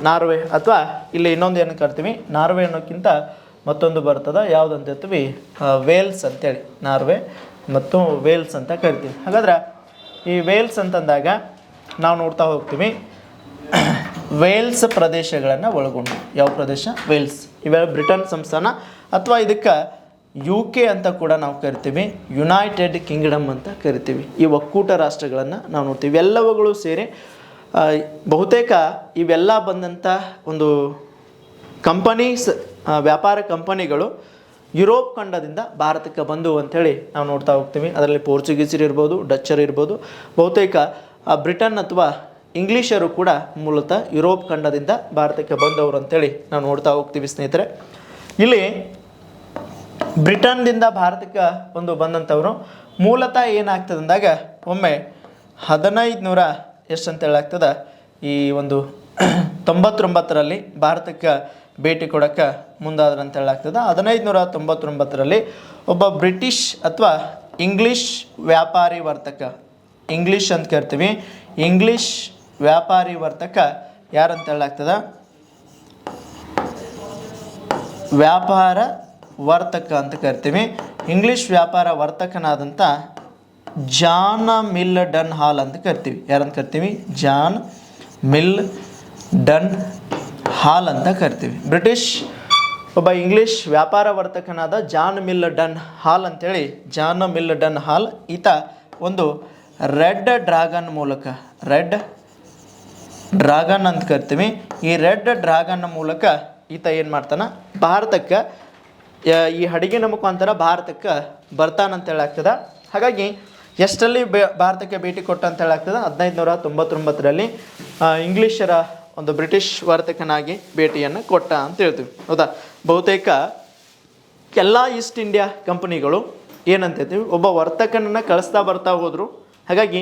ನಾರ್ವೆ ಅಥವಾ ಇಲ್ಲಿ ಇನ್ನೊಂದು ಏನು ಕರಿತೀವಿ? ನಾರ್ವೆ ಅನ್ನೋಕ್ಕಿಂತ ಮತ್ತೊಂದು ಬರ್ತದೆ. ಯಾವುದಂತ ಹೇಳ್ತೀವಿ? ವೇಲ್ಸ್ ಅಂತೇಳಿ. ನಾರ್ವೆ ಮತ್ತು ವೇಲ್ಸ್ ಅಂತ ಕರಿತೀವಿ. ಹಾಗಾದ್ರೆ ಈ ವೇಲ್ಸ್ ಅಂತಂದಾಗ ನಾವು ನೋಡ್ತಾ ಹೋಗ್ತೀವಿ. ವೇಲ್ಸ್ ಪ್ರದೇಶಗಳನ್ನು ಒಳಗೊಂಡು. ಯಾವ ಪ್ರದೇಶ? ವೇಲ್ಸ್. ಇವೆಲ್ಲ ಬ್ರಿಟನ್ ಸಂಸ್ಥಾನ ಅಥವಾ ಇದಕ್ಕೆ ಯು ಕೆ ಅಂತ ಕೂಡ ನಾವು ಕರಿತೀವಿ ಯುನೈಟೆಡ್ ಕಿಂಗ್ಡಮ್ ಅಂತ ಕರಿತೀವಿ. ಈ ಒಕ್ಕೂಟ ರಾಷ್ಟ್ರಗಳನ್ನು ನಾವು ನೋಡ್ತೀವಿ. ಇವೆಲ್ಲವುಗಳು ಸೇರಿ ಬಹುತೇಕ ಇವೆಲ್ಲ ಬಂದಂಥ ಒಂದು ಕಂಪನೀಸ್ ವ್ಯಾಪಾರ ಕಂಪನಿಗಳು ಯುರೋಪ್ ಖಂಡದಿಂದ ಭಾರತಕ್ಕೆ ಬಂದು ಅಂಥೇಳಿ ನಾವು ನೋಡ್ತಾ ಹೋಗ್ತೀವಿ. ಅದರಲ್ಲಿ ಪೋರ್ಚುಗೀಸರು ಇರ್ಬೋದು ಡಚ್ಚರು ಇರ್ಬೋದು. ಬಹುತೇಕ ಬ್ರಿಟನ್ ಅಥವಾ ಇಂಗ್ಲೀಷರು ಕೂಡ ಮೂಲತಃ ಯುರೋಪ್ ಖಂಡದಿಂದ ಭಾರತಕ್ಕೆ ಬಂದವರು ಅಂಥೇಳಿ ನಾವು ನೋಡ್ತಾ ಹೋಗ್ತೀವಿ ಸ್ನೇಹಿತರೆ. ಇಲ್ಲಿ ಬ್ರಿಟನ್ದಿಂದ ಭಾರತಕ್ಕೆ ಒಂದು ಬಂದಂಥವ್ರು, ಮೂಲತಃ ಏನಾಗ್ತದೆ ಅಂದಾಗ ಒಮ್ಮೆ ಹದಿನೈದು ನೂರ ಎಷ್ಟು ಅಂತ ಹೇಳಾಗ್ತದೆ ಈ ಒಂದು ತೊಂಬತ್ತೊಂಬತ್ತರಲ್ಲಿ ಭಾರತಕ್ಕೆ ಭೇಟಿ ಕೊಡೋಕ್ಕೆ ಮುಂದಾದ್ರೆ ಅಂತ ಹೇಳಾಗ್ತದೆ ಹದಿನೈದು ನೂರ ತೊಂಬತ್ತೊಂಬತ್ತರಲ್ಲಿ ಒಬ್ಬ ಬ್ರಿಟಿಷ್ ಅಥವಾ ಇಂಗ್ಲೀಷ್ ವ್ಯಾಪಾರಿ ವರ್ತಕ, ಇಂಗ್ಲೀಷ್ ಅಂತ ಕರಿತೀವಿ, ಇಂಗ್ಲೀಷ್ ವ್ಯಾಪಾರಿ ವರ್ತಕ ಯಾರಂತ ಹೇಳಾಗ್ತದ ವ್ಯಾಪಾರ ವರ್ತಕ ಅಂತ ಕರಿತೀವಿ. ಇಂಗ್ಲೀಷ್ ವ್ಯಾಪಾರ ವರ್ತಕನಾದಂಥ ಜಾನ್ ಮಿಲ್ ಡನ್ ಹಾಲ್ ಅಂತ ಕರಿತೀವಿ. ಯಾರಂತ ಕರಿತೀವಿ? ಜಾನ್ ಮಿಲ್ ಡನ್ ಹಾಲ್ ಅಂತ ಕರಿತೀವಿ. ಬ್ರಿಟಿಷ್ ಒಬ್ಬ ಇಂಗ್ಲೀಷ್ ವ್ಯಾಪಾರ ವರ್ತಕನಾದ ಜಾನ್ ಮಿಲ್ ಡನ್ ಹಾಲ್ ಅಂತೇಳಿ ಜಾನ್ ಮಿಲ್ ಡನ್ ಹಾಲ್ ಈತ ಒಂದು ರೆಡ್ ಡ್ರಾಗನ್ ಮೂಲಕ, ರೆಡ್ ಡ್ರಾಗನ್ ಅಂತ ಕರಿತೀವಿ. ಈ ರೆಡ್ ಡ್ರಾಗನ್ ಮೂಲಕ ಈತ ಏನು ಮಾಡ್ತಾನೆ? ಭಾರತಕ್ಕೆ ಈ ಹಡಗಿನ ಮುಖಾಂತರ ಭಾರತಕ್ಕೆ ಬರ್ತಾನಂತ ಹೇಳಾಗ್ತದ ಹಾಗಾಗಿ ಎಷ್ಟರಲ್ಲಿ ಬೆ, ಭಾರತಕ್ಕೆ ಭೇಟಿ ಕೊಟ್ಟ ಅಂತ ಹೇಳಾಗ್ತದೆ ಹದಿನೈದು ನೂರ ತೊಂಬತ್ತೊಂಬತ್ತರಲ್ಲಿ ಇಂಗ್ಲೀಷರ ಒಂದು ಬ್ರಿಟಿಷ್ ವರ್ತಕನಾಗಿ ಭೇಟಿಯನ್ನು ಕೊಟ್ಟ ಅಂತ ಹೇಳ್ತೀವಿ. ಹೌದಾ? ಬಹುತೇಕ ಎಲ್ಲ ಈಸ್ಟ್ ಇಂಡಿಯಾ ಕಂಪನಿಗಳು ಏನಂತ ಹೇಳ್ತೀವಿ? ಒಬ್ಬ ವರ್ತಕನನ್ನು ಕಳಿಸ್ತಾ ಬರ್ತಾ ಹೋದರು. ಹಾಗಾಗಿ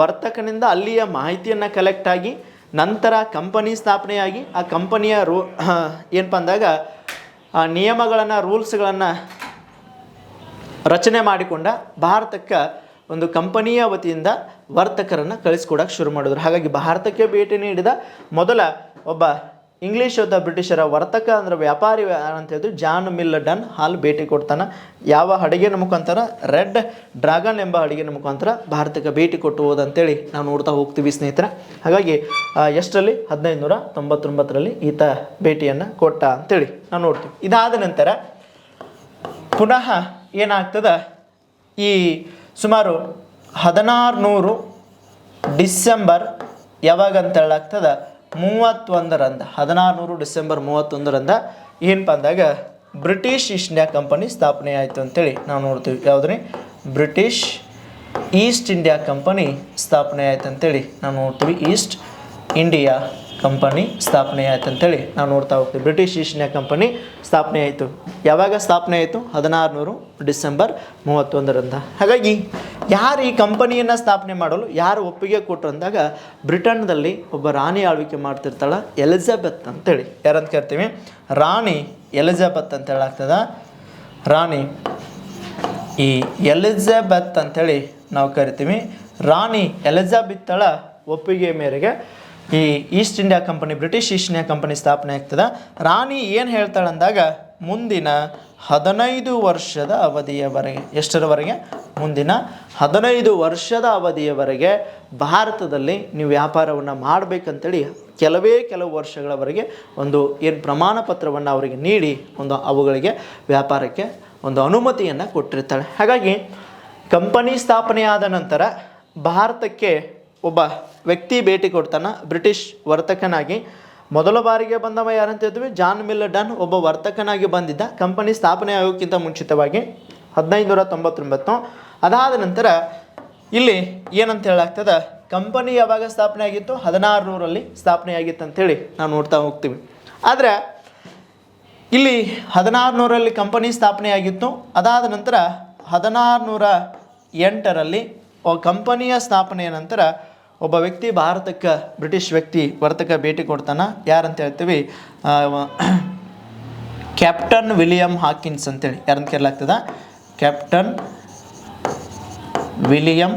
ವರ್ತಕನಿಂದ ಅಲ್ಲಿಯ ಮಾಹಿತಿಯನ್ನು ಕಲೆಕ್ಟ್ ಆಗಿ ನಂತರ ಕಂಪನಿ ಸ್ಥಾಪನೆಯಾಗಿ ಆ ಕಂಪನಿಯ ರೋ ಏನಪ್ಪ ಅಂದಾಗ ನಿಯಮಗಳನ್ನು, ರೂಲ್ಸ್ಗಳನ್ನು ರಚನೆ ಮಾಡಿಕೊಂಡ ಭಾರತಕ್ಕೆ ಒಂದು ಕಂಪನಿಯ ವತಿಯಿಂದ ವರ್ತಕರನ್ನು ಕಳಿಸ್ಕೊಡಕ್ಕೆ ಶುರು ಮಾಡಿದ್ರು. ಹಾಗಾಗಿ ಭಾರತಕ್ಕೆ ಭೇಟಿ ನೀಡಿದ ಮೊದಲ ಒಬ್ಬ ಇಂಗ್ಲೀಷ್ ಯುದ್ಧ ಬ್ರಿಟಿಷರ ವರ್ತಕ ಅಂದ್ರೆ ವ್ಯಾಪಾರಿ ಅಂತ ಹೇಳಿದ್ರು ಜಾನ್ ಮಿಲ್ ಡನ್ ಹಾಲ್ ಭೇಟಿ ಕೊಡ್ತಾನೆ. ಯಾವ ಅಡುಗೆನ ಮುಖಾಂತರ? ರೆಡ್ ಡ್ರಾಗನ್ ಎಂಬ ಅಡುಗೆನ ಮುಖಾಂತರ ಭಾರತಕ್ಕೆ ಭೇಟಿ ಕೊಟ್ಟು ಹೋದಂತೇಳಿ ನಾವು ನೋಡ್ತಾ ಹೋಗ್ತೀವಿ ಸ್ನೇಹಿತರೆ. ಹಾಗಾಗಿ ಎಷ್ಟರಲ್ಲಿ? ಹದಿನೈದು ನೂರ ತೊಂಬತ್ತೊಂಬತ್ತರಲ್ಲಿ ಈತ ಭೇಟಿಯನ್ನು ಕೊಟ್ಟ ಅಂತೇಳಿ ನಾವು ನೋಡ್ತೀವಿ. ಇದಾದ ನಂತರ ಪುನಃ ಏನಾಗ್ತದ? ಈ ಸುಮಾರು ಹದಿನಾರು ನೂರು ಡಿಸೆಂಬರ್ ಯಾವಾಗ ಅಂತ ಹೇಳಾಗ್ತದ? ಮೂವತ್ತೊಂದರಂದ ಹದಿನಾರು ನೂರು ಡಿಸೆಂಬರ್ ಮೂವತ್ತೊಂದರಂದ ಏನಪ್ಪ ಅಂದಾಗ ಬ್ರಿಟಿಷ್ ಈಸ್ಟ್ ಇಂಡಿಯಾ ಕಂಪನಿ ಸ್ಥಾಪನೆ ಆಯಿತು ಅಂತೇಳಿ ನಾವು ನೋಡ್ತೀವಿ. ಯಾವುದ್ರಿ? ಬ್ರಿಟಿಷ್ ಈಸ್ಟ್ ಇಂಡಿಯಾ ಕಂಪನಿ ಸ್ಥಾಪನೆ ಆಯ್ತು ಅಂತೇಳಿ ನಾವು ನೋಡ್ತೀವಿ. ಈಸ್ಟ್ ಇಂಡಿಯಾ ಕಂಪನಿ ಸ್ಥಾಪನೆ ಆಯ್ತು ಅಂತೇಳಿ ನಾವು ನೋಡ್ತಾ ಹೋಗ್ತೀವಿ. ಬ್ರಿಟಿಷ್ ಈಸ್ಟ್ ಇಂಡಿಯಾ ಕಂಪನಿ ಸ್ಥಾಪನೆ ಆಯಿತು. ಯಾವಾಗ ಸ್ಥಾಪನೆ ಆಯಿತು? ಹದಿನಾರುನೂರು ಡಿಸೆಂಬರ್ ಮೂವತ್ತೊಂದರಿಂದ. ಹಾಗಾಗಿ ಯಾರು ಈ ಕಂಪನಿಯನ್ನು ಸ್ಥಾಪನೆ ಮಾಡಲು ಯಾರು ಒಪ್ಪಿಗೆ ಕೊಟ್ಟರು ಅಂದಾಗ ಬ್ರಿಟನ್ದಲ್ಲಿ ಒಬ್ಬ ರಾಣಿ ಆಳ್ವಿಕೆ ಮಾಡ್ತಿರ್ತಾಳೆ ಎಲಿಜಬೆತ್ ಅಂತೇಳಿ. ಯಾರಂತ ಕೇಳ್ತೀವಿ? ರಾಣಿ ಎಲಿಜಬೆತ್ ಅಂತ ಹೇಳಾಗ್ತದ. ರಾಣಿ ಈ ಎಲಿಜಬೆತ್ ಅಂತೇಳಿ ನಾವು ಕರಿತೀವಿ. ರಾಣಿ ಎಲಿಜಬೆತ್ತಳ ಒಪ್ಪಿಗೆ ಮೇರೆಗೆ ಈ East India company British East India company ಸ್ಥಾಪನೆ ಆಗ್ತದೆ. ರಾಣಿ ಏನು ಹೇಳ್ತಾಳೆ ಅಂದಾಗ ಮುಂದಿನ ಹದಿನೈದು ವರ್ಷದ ಅವಧಿಯವರೆಗೆ ಎಷ್ಟರವರೆಗೆ? ಮುಂದಿನ ಹದಿನೈದು ವರ್ಷದ ಅವಧಿಯವರೆಗೆ ಭಾರತದಲ್ಲಿ ನೀವು ವ್ಯಾಪಾರವನ್ನು ಮಾಡಬೇಕಂತೇಳಿ ಕೆಲವೇ ಕೆಲವು ವರ್ಷಗಳವರೆಗೆ ಒಂದು ಏನು ಪ್ರಮಾಣ ಪತ್ರವನ್ನು ಅವರಿಗೆ ನೀಡಿ ಒಂದು ಅವುಗಳಿಗೆ ವ್ಯಾಪಾರಕ್ಕೆ ಒಂದು ಅನುಮತಿಯನ್ನು ಕೊಟ್ಟಿರ್ತಾಳೆ. ಹಾಗಾಗಿ ಕಂಪನಿ ಸ್ಥಾಪನೆಯಾದ ನಂತರ ಭಾರತಕ್ಕೆ ಒಬ್ಬ ವ್ಯಕ್ತಿ ಭೇಟಿ ಕೊಡ್ತಾನೆ, ಬ್ರಿಟಿಷ್ ವರ್ತಕನಾಗಿ. ಮೊದಲ ಬಾರಿಗೆ ಬಂದವ ಯಾರಂತ ಹೇಳಿದ್ವಿ ಜಾನ್ ಮಿಲ್ಲಡನ್ ಒಬ್ಬ ವರ್ತಕನಾಗಿ ಬಂದಿದ್ದ. ಕಂಪನಿ ಸ್ಥಾಪನೆ ಆಗೋಕ್ಕಿಂತ ಮುಂಚಿತವಾಗಿ ಹದಿನೈದುನೂರ ತೊಂಬತ್ತೊಂಬತ್ತು ಅದಾದ ನಂತರ ಇಲ್ಲಿ ಏನಂತ ಹೇಳಾಗ್ತದೆ, ಕಂಪನಿ ಯಾವಾಗ ಸ್ಥಾಪನೆ ಆಗಿತ್ತು? ಹದಿನಾರು ನೂರಲ್ಲಿ ಸ್ಥಾಪನೆ ಆಗಿತ್ತು ಅಂತೇಳಿ ನಾವು ನೋಡ್ತಾ ಹೋಗ್ತೀವಿ. ಆದರೆ ಇಲ್ಲಿ ಹದಿನಾರು ನೂರಲ್ಲಿ ಕಂಪನಿ ಸ್ಥಾಪನೆ ಆಗಿತ್ತು. ಅದಾದ ನಂತರ ಹದಿನಾರು ನೂರ ಎಂಟರಲ್ಲಿ ಕಂಪನಿಯ ಸ್ಥಾಪನೆಯ ನಂತರ ಒಬ್ಬ ವ್ಯಕ್ತಿ ಭಾರತಕ್ಕೆ ಬ್ರಿಟಿಷ್ ವ್ಯಕ್ತಿ ಭಾರತಕ್ಕೆ ಭೇಟಿ ಕೊಡ್ತಾನೆ. ಯಾರಂತ ಹೇಳ್ತೀವಿ ಕ್ಯಾಪ್ಟನ್ ವಿಲಿಯಂ ಹಾಕಿನ್ಸ್ ಅಂತೇಳಿ. ಯಾರಂತ ಕೇಳಲಾಗ್ತದ ಕ್ಯಾಪ್ಟನ್ ವಿಲಿಯಂ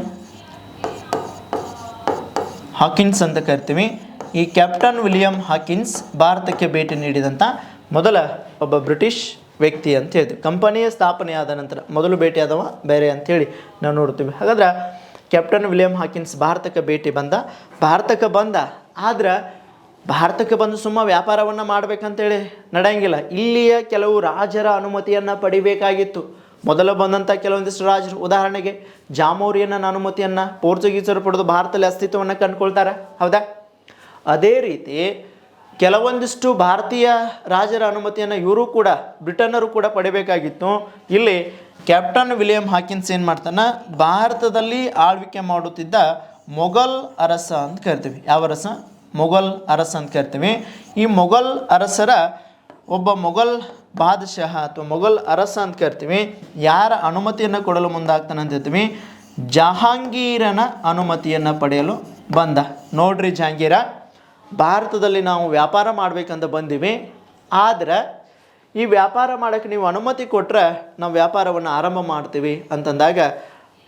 ಹಾಕಿನ್ಸ್ ಅಂತ ಕರಿತೀವಿ. ಈ ಕ್ಯಾಪ್ಟನ್ ವಿಲಿಯಂ ಹಾಕಿನ್ಸ್ ಭಾರತಕ್ಕೆ ಭೇಟಿ ನೀಡಿದಂಥ ಮೊದಲ ಒಬ್ಬ ಬ್ರಿಟಿಷ್ ವ್ಯಕ್ತಿ ಅಂತ ಹೇಳ್ತೀವಿ. ಕಂಪನಿಯ ಸ್ಥಾಪನೆಯಾದ ನಂತರ ಮೊದಲು ಭೇಟಿಯಾದವ ಬೇರೆ ಅಂಥೇಳಿ ನಾವು ನೋಡ್ತೀವಿ. ಹಾಗಾದ್ರೆ ಕ್ಯಾಪ್ಟನ್ ವಿಲಿಯಂ ಹಾಕಿನ್ಸ್ ಭಾರತಕ್ಕೆ ಭೇಟಿ ಬಂದ. ಭಾರತಕ್ಕೆ ಬಂದ. ಆದ್ರೆ ಭಾರತಕ್ಕೆ ಬಂದು ಸುಮ್ಮ ವ್ಯಾಪಾರವನ್ನು ಮಾಡಬೇಕಂತೇಳಿ ನಡೆಯಂಗಿಲ್ಲ. ಇಲ್ಲಿಯ ಕೆಲವು ರಾಜರ ಅನುಮತಿಯನ್ನು ಪಡಿಬೇಕಾಗಿತ್ತು. ಮೊದಲು ಬಂದಂಥ ಕೆಲವೊಂದಿಷ್ಟು ರಾಜರು. ಉದಾಹರಣೆಗೆ ಜಾಮೋರಿಯನ್ನ ಅನುಮತಿಯನ್ನು ಪೋರ್ಚುಗೀಸರು ಪಡೆದು ಭಾರತದಲ್ಲಿ ಅಸ್ತಿತ್ವವನ್ನು ಕಂಡುಕೊಳ್ತಾರೆ. ಹೌದಾ? ಅದೇ ರೀತಿ ಕೆಲವೊಂದಿಷ್ಟು ಭಾರತೀಯ ರಾಜರ ಅನುಮತಿಯನ್ನು ಇವರು ಕೂಡ, ಬ್ರಿಟನ್ನರು ಕೂಡ ಪಡಿಬೇಕಾಗಿತ್ತು. ಇಲ್ಲಿ ಕ್ಯಾಪ್ಟನ್ ವಿಲಿಯಂ ಹಾಕಿನ್ಸ್ ಏನು ಮಾಡ್ತಾನೆ? ಭಾರತದಲ್ಲಿ ಆಳ್ವಿಕೆ ಮಾಡುತ್ತಿದ್ದ ಮೊಘಲ್ ಅರಸ ಅಂತ ಕರಿತೀವಿ. ಯಾವ ಅರಸ? ಮೊಘಲ್ ಅರಸ ಅಂತ ಕರಿತೀವಿ. ಈ ಮೊಘಲ್ ಅರಸರ ಒಬ್ಬ ಮೊಘಲ್ ಬಾದಶಾಹ ಅಥವಾ ಮೊಘಲ್ ಅರಸ ಅಂತ ಕರಿತೀವಿ. ಯಾರ ಅನುಮತಿಯನ್ನು ಕೊಡಲು ಮುಂದಾಗ್ತಾನೆ ಅಂತ ಹೇಳ್ತೀವಿ. ಜಹಾಂಗೀರನ ಅನುಮತಿಯನ್ನು ಪಡೆಯಲು ಬಂದ. ನೋಡ್ರಿ ಜಹಾಂಗೀರ, ಭಾರತದಲ್ಲಿ ನಾವು ವ್ಯಾಪಾರ ಮಾಡ್ಬೇಕಂತ ಬಂದೀವಿ. ಆದ್ರೆ ಈ ವ್ಯಾಪಾರ ಮಾಡೋಕ್ಕೆ ನೀವು ಅನುಮತಿ ಕೊಟ್ಟರೆ ನಾವು ವ್ಯಾಪಾರವನ್ನು ಆರಂಭ ಮಾಡ್ತೀವಿ ಅಂತಂದಾಗ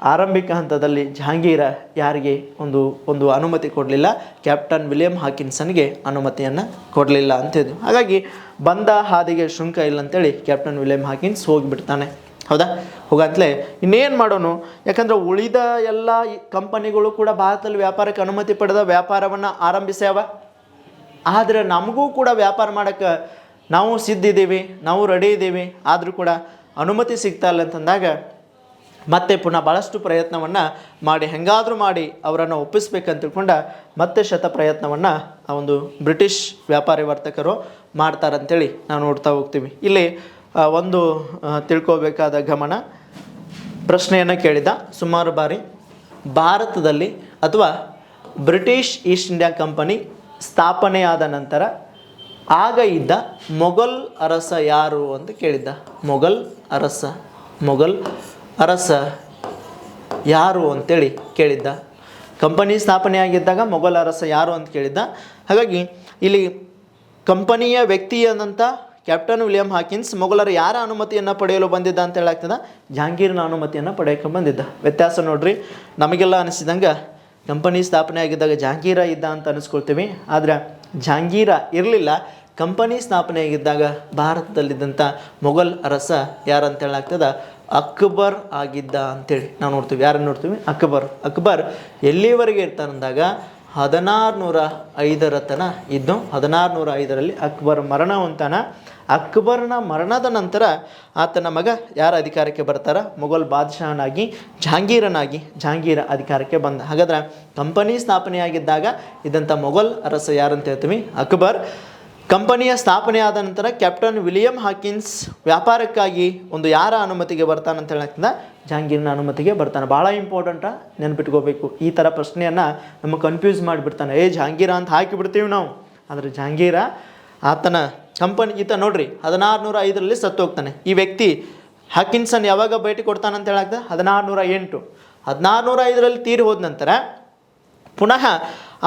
ಆರಂಭಿಕ ಹಂತದಲ್ಲಿ ಜಹಾಂಗೀರ ಯಾರಿಗೆ ಒಂದು ಒಂದು ಅನುಮತಿ ಕೊಡಲಿಲ್ಲ. ಕ್ಯಾಪ್ಟನ್ ವಿಲಿಯಂ ಹಾಕಿನ್ಸನ್ಗೆ ಅನುಮತಿಯನ್ನು ಕೊಡಲಿಲ್ಲ ಅಂತಿದ್ವಿ ಹಾಗಾಗಿ ಬಂದ ಹಾದಿಗೆ ಶುಂಕ ಇಲ್ಲ ಅಂತೇಳಿ ಕ್ಯಾಪ್ಟನ್ ವಿಲಿಯಂ ಹಾಕಿನ್ಸ್ ಹೋಗಿಬಿಡ್ತಾನೆ. ಹೌದಾ? ಹೋಗಂತಲೇ ಇನ್ನೇನು ಮಾಡೋನು? ಯಾಕಂದ್ರೆ ಉಳಿದ ಎಲ್ಲ ಕಂಪನಿಗಳು ಕೂಡ ಭಾರತದಲ್ಲಿ ವ್ಯಾಪಾರಕ್ಕೆ ಅನುಮತಿ ಪಡೆದ ವ್ಯಾಪಾರವನ್ನು ಆರಂಭಿಸ್ಯಾವ. ಆದರೆ ನಮಗೂ ಕೂಡ ವ್ಯಾಪಾರ ಮಾಡೋಕ್ಕೆ ನಾವು ಸಿದ್ಧಿದ್ದೀವಿ, ನಾವು ರೆಡಿ ಇದ್ದೀವಿ, ಆದರೂ ಕೂಡ ಅನುಮತಿ ಸಿಗ್ತಾ ಇಲ್ಲ ಅಂತಂದಾಗ ಮತ್ತೆ ಪುನಃ ಭಾಳಷ್ಟು ಪ್ರಯತ್ನವನ್ನು ಮಾಡಿ, ಹೆಂಗಾದರೂ ಮಾಡಿ ಅವರನ್ನು ಒಪ್ಪಿಸ್ಬೇಕಂತ ತಿಳ್ಕೊಂಡ ಮತ್ತೆ ಶತ ಪ್ರಯತ್ನವನ್ನು ಆ ಒಂದು ಬ್ರಿಟಿಷ್ ವ್ಯಾಪಾರಿ ವರ್ತಕರು ಮಾಡ್ತಾರಂತೇಳಿ ನಾವು ನೋಡ್ತಾ ಹೋಗ್ತೀವಿ. ಇಲ್ಲಿ ಒಂದು ತಿಳ್ಕೋಬೇಕಾದ ಗಮನ ಪ್ರಶ್ನೆಯನ್ನು ಕೇಳಿದ. ಸುಮಾರು ಬಾರಿ ಭಾರತದಲ್ಲಿ ಅಥವಾ ಬ್ರಿಟಿಷ್ ಈಸ್ಟ್ ಇಂಡಿಯಾ ಕಂಪನಿ ಸ್ಥಾಪನೆಯಾದ ನಂತರ ಆಗ ಇದ್ದ ಮೊಘಲ್ ಅರಸ ಯಾರು ಅಂತ ಕೇಳಿದ್ದ. ಮೊಘಲ್ ಅರಸ ಮೊಘಲ್ ಅರಸ ಯಾರು ಅಂತೇಳಿ ಕೇಳಿದ್ದ. ಕಂಪನಿ ಸ್ಥಾಪನೆಯಾಗಿದ್ದಾಗ ಮೊಘಲ್ ಅರಸ ಯಾರು ಅಂತ ಕೇಳಿದ್ದ. ಹಾಗಾಗಿ ಇಲ್ಲಿ ಕಂಪನಿಯ ವ್ಯಕ್ತಿಯಾದಂಥ ಕ್ಯಾಪ್ಟನ್ ವಿಲಿಯಂ ಹಾಕಿನ್ಸ್ ಮೊಘಲರ ಯಾರ ಅನುಮತಿಯನ್ನು ಪಡೆಯಲು ಬಂದಿದ್ದ ಅಂತ ಹೇಳಾಗ್ತದ? ಜಹಾಂಗೀರ್ನ ಅನುಮತಿಯನ್ನು ಪಡೆಯೋಕೆ ಬಂದಿದ್ದ. ವ್ಯತ್ಯಾಸ ನೋಡ್ರಿ, ನಮಗೆಲ್ಲ ಅನಿಸಿದಂಗೆ ಕಂಪನಿ ಸ್ಥಾಪನೆ ಆಗಿದ್ದಾಗ ಜಹಾಂಗೀರ ಇದ್ದ ಅಂತ ಅನಿಸ್ಕೊಳ್ತೀವಿ. ಆದರೆ ಜಹಾಂಗೀರ ಇರಲಿಲ್ಲ. ಕಂಪನಿ ಸ್ಥಾಪನೆ ಆಗಿದ್ದಾಗ ಭಾರತದಲ್ಲಿದ್ದಂಥ ಮೊಘಲ್ ಅರಸ ಯಾರಂತ ಹೇಳಾಗ್ತದ ಅಕ್ಬರ್ ಆಗಿದ್ದ ಅಂತೇಳಿ ನಾವು ನೋಡ್ತೀವಿ. ಯಾರನ್ನು ನೋಡ್ತೀವಿ? ಅಕ್ಬರ್. ಅಕ್ಬರ್ ಎಲ್ಲಿವರೆಗೆ ಇರ್ತಾನಂದಾಗ ಹದಿನಾರು ನೂರ ಐದರ ತನ ಇದ್ದು ಹದಿನಾರು ನೂರ ಐದರಲ್ಲಿ ಅಕ್ಬರ್ ಮರಣ ಹೊಂತಾನ ಅಕ್ಬರ್ನ ಮರಣದ ನಂತರ ಆತನ ಮಗ ಯಾರ ಅಧಿಕಾರಕ್ಕೆ ಬರ್ತಾರ? ಮೊಘಲ್ ಬಾದ್ಶಾಹನಾಗಿ, ಜಹಾಂಗೀರನಾಗಿ, ಜಹಾಂಗೀರ ಅಧಿಕಾರಕ್ಕೆ ಬಂದ. ಹಾಗಾದ್ರೆ ಕಂಪನಿ ಸ್ಥಾಪನೆಯಾಗಿದ್ದಾಗ ಇದ್ದಂಥ ಮೊಘಲ್ ಅರಸ ಯಾರಂತ ಹೇಳ್ತೀವಿ? ಅಕ್ಬರ್. ಕಂಪನಿಯ ಸ್ಥಾಪನೆ ಆದ ನಂತರ ಕ್ಯಾಪ್ಟನ್ ವಿಲಿಯಂ ಹಾಕಿನ್ಸ್ ವ್ಯಾಪಾರಕ್ಕಾಗಿ ಒಂದು ಯಾರ ಅನುಮತಿಗೆ ಬರ್ತಾನಂತ ಹೇಳಕ್ಕಿಂತ ಜಹಾಂಗೀರ್ನ ಅನುಮತಿಗೆ ಬರ್ತಾನೆ. ಭಾಳ ಇಂಪಾರ್ಟೆಂಟ ನೆನ್ಪಿಟ್ಕೋಬೇಕು. ಈ ಥರ ಪ್ರಶ್ನೆಯನ್ನು ನಮಗೆ ಕನ್ಫ್ಯೂಸ್ ಮಾಡಿಬಿಡ್ತಾನೆ. ಏ, ಜಹಾಂಗೀರ ಅಂತ ಹಾಕಿಬಿಡ್ತೀವಿ ನಾವು. ಆದರೆ ಜಹಾಂಗೀರ ಆತನ ಕಂಪನಿ ಈತ ನೋಡ್ರಿ ಹದಿನಾರು ನೂರ ಐದರಲ್ಲಿ ಸತ್ತು ಹೋಗ್ತಾನೆ ಈ ವ್ಯಕ್ತಿ ಹಾಕಿನ್ಸನ್ ಯಾವಾಗ ಭೇಟಿ ಕೊಡ್ತಾನಂತ ಹೇಳಾಗ್ತದೆ ಹದಿನಾರು ನೂರ ಎಂಟು ಹದಿನಾರು ನೂರ ಐದರಲ್ಲಿ ತೀರಿ ಹೋದ ನಂತರ ಪುನಃ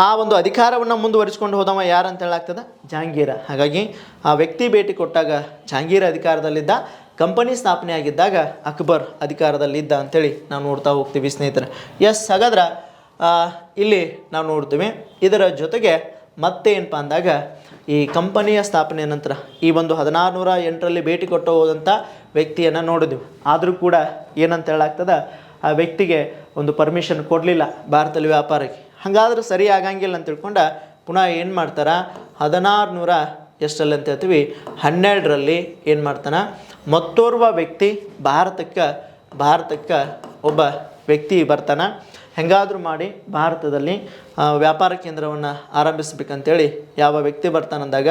ಆ ಒಂದು ಅಧಿಕಾರವನ್ನು ಮುಂದುವರಿಸ್ಕೊಂಡು ಹೋದವ ಯಾರಂತ ಹೇಳಾಗ್ತದೆ? ಜಹಾಂಗೀರ. ಹಾಗಾಗಿ ಆ ವ್ಯಕ್ತಿ ಭೇಟಿ ಕೊಟ್ಟಾಗ ಜಹಾಂಗೀರ ಅಧಿಕಾರದಲ್ಲಿದ್ದ, ಕಂಪನಿ ಸ್ಥಾಪನೆ ಆಗಿದ್ದಾಗ ಅಕ್ಬರ್ ಅಧಿಕಾರದಲ್ಲಿದ್ದ ಅಂಥೇಳಿ ನಾವು ನೋಡ್ತಾ ಹೋಗ್ತೀವಿ ಸ್ನೇಹಿತರೆ. ಎಸ್, ಹಾಗಾದ್ರೆ ಇಲ್ಲಿ ನಾವು ನೋಡ್ತೀವಿ. ಇದರ ಜೊತೆಗೆ ಮತ್ತೆ ಏನಪ್ಪ ಅಂದಾಗ ಈ ಕಂಪನಿಯ ಸ್ಥಾಪನೆಯ ನಂತರ ಈ ಒಂದು ಹದಿನಾರು ನೂರ ಎಂಟರಲ್ಲಿ ಭೇಟಿ ಕೊಟ್ಟು ಹೋದಂಥ ವ್ಯಕ್ತಿಯನ್ನು ನೋಡಿದ್ವಿ. ಆದರೂ ಕೂಡ ಏನಂತ ಹೇಳಾಗ್ತದ, ಆ ವ್ಯಕ್ತಿಗೆ ಒಂದು ಪರ್ಮಿಷನ್ ಕೊಡಲಿಲ್ಲ ಭಾರತದಲ್ಲಿ ವ್ಯಾಪಾರಕ್ಕೆ. ಹಾಗಾದ್ರೆ ಸರಿ ಆಗಂಗಿಲ್ಲ ಅಂತ ತಿಳ್ಕೊಂಡು ಪುನಃ ಏನು ಮಾಡ್ತಾರೆ ಹದಿನಾರು ನೂರ ಎಷ್ಟರಲ್ಲಿ ಅಂತ ಹೇಳ್ತೀವಿ, ಹನ್ನೆರಡರಲ್ಲಿ ಏನು ಮಾಡ್ತಾನೆ, ಮತ್ತೋರ್ವ ವ್ಯಕ್ತಿ ಭಾರತಕ್ಕೆ ಭಾರತಕ್ಕೆ ಒಬ್ಬ ವ್ಯಕ್ತಿ ಬರ್ತಾನೆ. ಹೆಂಗಾದರೂ ಮಾಡಿ ಭಾರತದಲ್ಲಿ ವ್ಯಾಪಾರ ಕೇಂದ್ರವನ್ನು ಆರಂಭಿಸಬೇಕಂತೇಳಿ ಯಾವ ವ್ಯಕ್ತಿ ಬರ್ತಾನಂದಾಗ